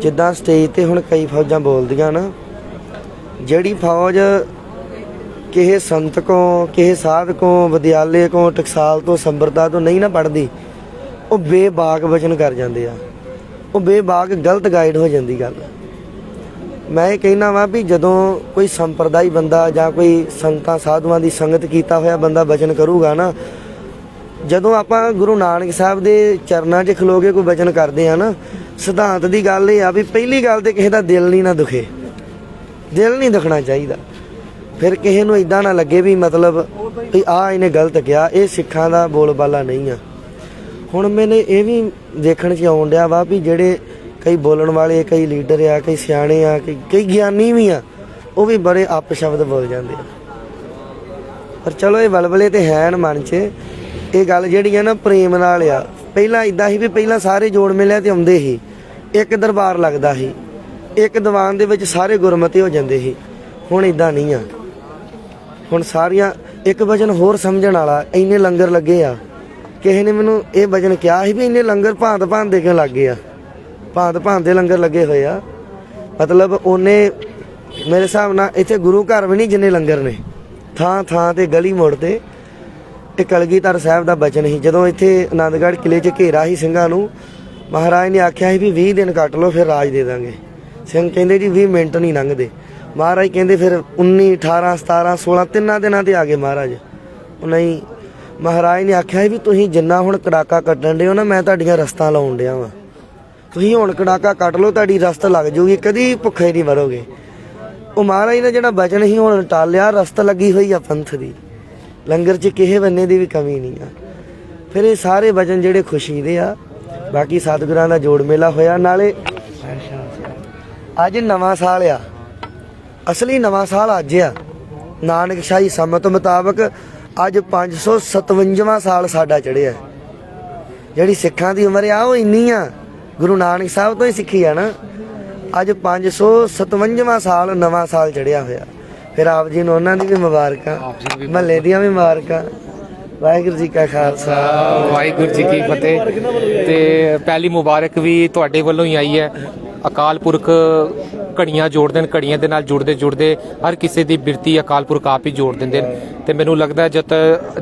ਜਿੱਦਾਂ ਸਟੇਜ ਤੇ ਹੁਣ ਕਈ ਫੌਜਾਂ ਬੋਲਦੀਆਂ ਨਾ, ਜਿਹੜੀ ਫੌਜ ਕਿਸੇ ਸੰਤ ਕੋ ਕਿਸੇ ਸਾਧ ਕੋ ਵਿਦਿਆਲੇ ਕੋ ਟਕਸਾਲ ਤੋਂ ਸੰਬਰਤਾ ਤੋਂ ਨਹੀਂ ਨਾ ਪੜਦੀ ਉਹ ਬੇਬਾਕ ਵਚਨ ਕਰ ਜਾਂਦੇ ਆ। ਉਹ ਬੇਬਾਕ ਗਲਤ ਗਾਈਡ ਹੋ ਜਾਂਦੀ ਗੱਲ। ਮੈਂ ਇਹ ਕਹਿਣਾ ਵਾਂ ਵੀ ਜਦੋਂ ਕੋਈ ਸੰਪਰਦਾਈ ਬੰਦਾ ਜਾਂ ਕੋਈ ਸੰਤਾਂ, ਸਾਧੂਆਂ ਦੀ ਸੰਗਤ ਕੀਤਾ ਹੋਇਆ ਬੰਦਾ ਵਚਨ ਕਰੂਗਾ ਨਾ, ਜਦੋਂ ਆਪਾਂ ਗੁਰੂ ਨਾਨਕ ਸਾਹਿਬ ਦੇ ਚਰਨਾਂ 'ਚ ਖਲੋ ਕੇ ਕੋਈ ਵਚਨ ਕਰਦੇ ਆ ਨਾ ਸਿਧਾਂਤ ਦੀ ਗੱਲ ਇਹ ਆ ਵੀ ਪਹਿਲੀ ਗੱਲ ਤੇ ਕਿਸੇ ਦਾ ਦਿਲ ਨਹੀਂ ਨਾ ਦੁਖੇ। ਦਿਲ ਨਹੀਂ ਦੁਖਣਾ ਚਾਹੀਦਾ। ਫਿਰ ਕਿਸੇ ਨੂੰ ਇਦਾਂ ਨਾ ਲੱਗੇ ਵੀ ਮਤਲਬ ਵੀ ਆ ਇਹਨੇ ਗਲਤ ਕਿਹਾ, ਇਹ ਸਿੱਖਾਂ ਦਾ ਬੋਲਬਾਲਾ ਨਹੀਂ ਆ। ਹੁਣ ਮੈਨੇ ਇਹ ਵੀ ਦੇਖਣ 'ਚ ਆਉਣ ਡਿਆ ਵਾ ਵੀ ਜਿਹੜੇ ਕਈ ਬੋਲਣ ਵਾਲੇ, ਕਈ ਲੀਡਰ ਆ, ਕਈ ਸਿਆਣੇ ਆ, ਕਈ ਕਈ ਗਿਆਨੀ ਵੀ ਆ, ਉਹ ਵੀ ਬੜੇ ਅਪ ਸ਼ਬਦ ਬੋਲ ਜਾਂਦੇ ਆ। ਪਰ ਚਲੋ ਇਹ ਬਲਬਲੇ ਤੇ ਹੈਨ ਮਨ 'ਚ। ਇਹ ਗੱਲ ਜਿਹੜੀ ਆ ਨਾ ਪ੍ਰੇਮ ਨਾਲ ਆ ਪਹਿਲਾਂ ਇਦਾਂ ਸੀ ਵੀ ਪਹਿਲਾਂ ਸਾਰੇ ਜੋੜ ਮੇਲਿਆਂ ਤੇ ਆਉਂਦੇ ਸੀ। ਇੱਕ ਦਰਬਾਰ ਲੱਗਦਾ ਸੀ। ਇੱਕ ਦੀਵਾਨ ਦੇ ਵਿੱਚ ਸਾਰੇ ਗੁਰਮਤਿ ਹੋ ਜਾਂਦੇ ਸੀ। ਹੁਣ ਇਦਾਂ ਨਹੀਂ ਆ। ਹੁਣ ਸਾਰੀਆਂ, ਇੱਕ ਵਚਨ ਹੋਰ ਸਮਝਣ ਵਾਲਾ ਇੰਨੇ ਲੰਗਰ ਲੱਗੇ ਆ। ਕਿਸੇ ਨੇ ਮੈਨੂੰ ਇਹ ਵਜਨ ਕਿਹਾ ਸੀ ਵੀ ਇੰਨੇ ਲੰਗਰ ਭਾਂਤ ਭਾਂਤ ਦੇ ਕਿਉਂ ਲੱਗੇ ਆ? ਭਾਂਤ ਭਾਂਤ ਦੇ ਲੰਗਰ ਲੱਗੇ ਹੋਏ ਆ। ਮਤਲਬ ਉਹਨੇ ਮੇਰੇ ਹਿਸਾਬ ਨਾਲ ਇੱਥੇ ਗੁਰੂ ਘਰ ਵੀ ਨਹੀਂ ਜਿੰਨੇ ਲੰਗਰ ਨੇ। ਥਾਂ ਥਾਂ ਤੇ ਗਲੀ ਮੋੜ ਤੇ ਇਹ ਕਲਗੀਧਰ ਸਾਹਿਬ ਦਾ ਬਚਨ ਸੀ। ਜਦੋਂ ਇੱਥੇ ਆਨੰਦਗੜ੍ਹ ਕਿਲੇ 'ਚ ਘੇਰਾ ਸੀ ਸਿੰਘਾਂ ਨੂੰ, ਮਹਾਰਾਜ ਨੇ ਆਖਿਆ ਸੀ ਵੀ 20 ਦਿਨ ਕੱਟ ਲਓ, ਫਿਰ ਰਾਜ ਦੇ ਦਾਂਗੇ। ਸਿੰਘ ਕਹਿੰਦੇ ਜੀ 20 ਮਿੰਟ ਨਹੀਂ ਲੰਘਦੇ। ਮਹਾਰਾਜ ਕਹਿੰਦੇ ਫਿਰ 19 18 17 16 ਤਿੰਨਾਂ ਦਿਨਾਂ ਤੇ ਆ ਗਏ ਮਹਾਰਾਜ। ਉਹ ਨਹੀਂ, ਮਹਾਰਾਜ ਨੇ ਆਖਿਆ ਸੀ ਵੀ ਤੁਸੀਂ ਜਿੰਨਾ ਹੁਣ ਕੜਾਕਾ ਕੱਟਣ ਦੇ ਹੋ ਨਾ, ਮੈਂ ਤੁਹਾਡੀਆਂ ਰਸਤਾ ਲਾਉਣ ਡਿਆ ਵਾਂ। ਤੁਸੀਂ ਹੁਣ ਕੜਾਕਾ ਕੱਟ ਲਓ, ਤੁਹਾਡੀ ਰਸਤ ਲੱਗ ਜੂਗੀ, ਕਦੀ ਭੁੱਖੇ ਨਹੀਂ ਮਰੋਗੇ। ਉਹ ਮਹਾਰਾਜ ਨੇ ਜਿਹੜਾ ਬਚਨ ਸੀ ਹੁਣ ਟਾਲਿਆ, ਰਸਤ ਲੱਗੀ ਹੋਈ ਆ ਪੰਥ ਦੀ। ਲੰਗਰ 'ਚ ਕਿਸੇ ਬੰਨੇ ਦੀ ਵੀ ਕਮੀ ਨਹੀਂ ਆ। ਫਿਰ ਇਹ ਸਾਰੇ ਵਚਨ ਜਿਹੜੇ ਖੁਸ਼ੀ ਦੇ ਆ, ਬਾਕੀ ਸਤਿਗੁਰਾਂ ਦਾ ਜੋੜ ਮੇਲਾ ਹੋਇਆ, ਨਾਲੇ ਅੱਜ ਨਵਾਂ ਸਾਲ ਆ। ਅਸਲੀ ਨਵਾਂ ਸਾਲ ਅੱਜ ਆ। ਨਾਨਕ ਸ਼ਾਹੀ ਸੰਮਤ ਮੁਤਾਬਕ ਅੱਜ 557ਵਾਂ ਸਾਲ ਸਾਡਾ ਚੜਿਆ ਜਿਹੜੀ ਸਿੱਖਾਂ ਦੀ ਉਮਰ ਆ, ਉਹ ਇੰਨੀ ਆ। ਗੁਰੂ ਨਾਨਕ ਸਾਹਿਬ ਤੋਂ ਹੀ ਸਿੱਖੀ ਆ ਨਾ। ਅੱਜ 557ਵਾਂ ਸਾਲ ਨਵਾਂ ਸਾਲ ਚੜਿਆ ਹੋਇਆ। ਫਿਰ ਆਪ ਜੀ ਨੂੰ ਉਹਨਾਂ ਦੀ ਵੀ ਮੁਬਾਰਕਾਂ ਮਹੱਲੇ ਦੀਆਂ ਵੀ ਮੁਬਾਰਕਾਂ। ਵਾਹਿਗੁਰੂ ਜੀ ਕਾ ਖਾਲਸਾ। ਵਾਹਿਗੁਰੂ ਜੀ ਕੀ ਫਤਿਹ। ਤੇ ਪਹਿਲੀ ਮੁਬਾਰਕ ਵੀ ਤੁਹਾਡੇ ਵੱਲੋਂ ਹੀ ਆਈ ਹੈ। ਅਕਾਲ ਪੁਰਖ ਘੜੀਆਂ ਜੋੜਦੇ ਨੇ, ਘੜੀਆਂ ਦੇ ਨਾਲ ਜੁੜਦੇ ਜੁੜਦੇ ਹਰ ਕਿਸੇ ਦੀ ਬਿਰਤੀ ਅਕਾਲ ਪੁਰਖ ਆਪ ਹੀ ਜੋੜ ਦਿੰਦੇ ਨੇ। ਤੇ ਮੈਨੂੰ ਲੱਗਦਾ ਜਦ,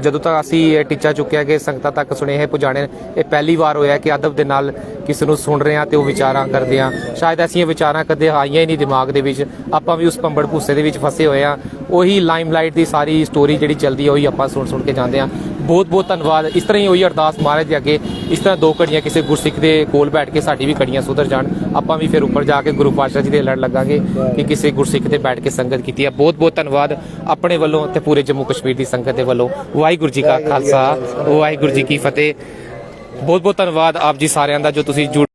ਜਦੋਂ ਤੱਕ ਅਸੀਂ ਇਹ ਟੀਚਾ ਚੁੱਕਿਆ ਕਿ ਸੰਗਤਾਂ ਤੱਕ ਸੁਨੇਹੇ ਪੁਜਾਣੇ ਇਹ ਪਹਿਲੀ ਵਾਰ ਹੋਇਆ ਕਿ ਅਦਬ ਦੇ ਨਾਲ ਕਿਸੇ ਨੂੰ ਸੁਣ ਰਹੇ ਹਾਂ ਤੇ ਉਹ ਵਿਚਾਰਾਂ ਕਰਦੇ ਆ ਸ਼ਾਇਦ ਅਸੀਂ ਵਿਚਾਰਾਂ ਕਦੇ ਆਈਆਂ ਹੀ ਨਹੀਂ ਦਿਮਾਗ ਦੇ ਵਿੱਚ, ਆਪਾਂ ਵੀ ਉਸ ਪੰਬੜ ਭੂਸੇ ਦੇ ਵਿੱਚ ਫਸੇ ਹੋਏ ਆ ਉਹੀ ਲਾਈਮਲਾਈਟ ਦੀ ਸਾਰੀ ਸਟੋਰੀ ਜਿਹੜੀ ਚੱਲਦੀ ਹੈ, ਉਹੀ ਆਪਾਂ ਸੁਣ ਸੁਣ ਕੇ ਜਾਂਦੇ ਆ ਬਹੁਤ ਬਹੁਤ ਧੰਨਵਾਦ। ਇਸ ਤਰ੍ਹਾਂ ਹੀ ਹੋਈ ਅਰਦਾਸ ਮਹਾਰਾਜ ਦੇ ਅੱਗੇ ਇਸ ਤਰ੍ਹਾਂ ਦੋ ਘੜੀਆਂ ਕਿਸੇ ਗੁਰਸਿੱਖ ਦੇ ਕੋਲ ਬੈਠ ਕੇ ਸਾਡੀ ਵੀ ਘੜੀਆਂ ਸੁਧਰ ਜਾਣ। ਆਪਾਂ ਵੀ ਫਿਰ ਉੱਪਰ ਜਾ ਕੇ ਗੁਰੂ ਪਾਤਸ਼ਾਹ ਜੀ ਦੇ ਲੜ ਲੱਗਾਂਗੇ ਕਿ ਕਿਸੇ ਗੁਰਸਿੱਖ ਦੇ ਬੈਠ ਕੇ ਸੰਗਤ ਕੀਤੀ ਹੈ ਬਹੁਤ ਬਹੁਤ ਧੰਨਵਾਦ ਆਪਣੇ ਵੱਲੋਂ ਤੇ ਪੂਰੇ ਜੰਮੂ ਕਸ਼ਮੀਰ ਦੀ ਸੰਗਤ ਦੇ ਵੱਲੋਂ। ਵਾਹਿਗੁਰੂ ਜੀ ਕਾ ਖਾਲਸਾ, ਵਾਹਿਗੁਰੂ ਜੀ ਕੀ ਫਤਿਹ। ਬਹੁਤ ਬਹੁਤ ਧੰਨਵਾਦ ਆਪ ਜੀ ਸਾਰਿਆਂ ਦਾ ਜੋ ਤੁਸੀਂ ਜੁੜ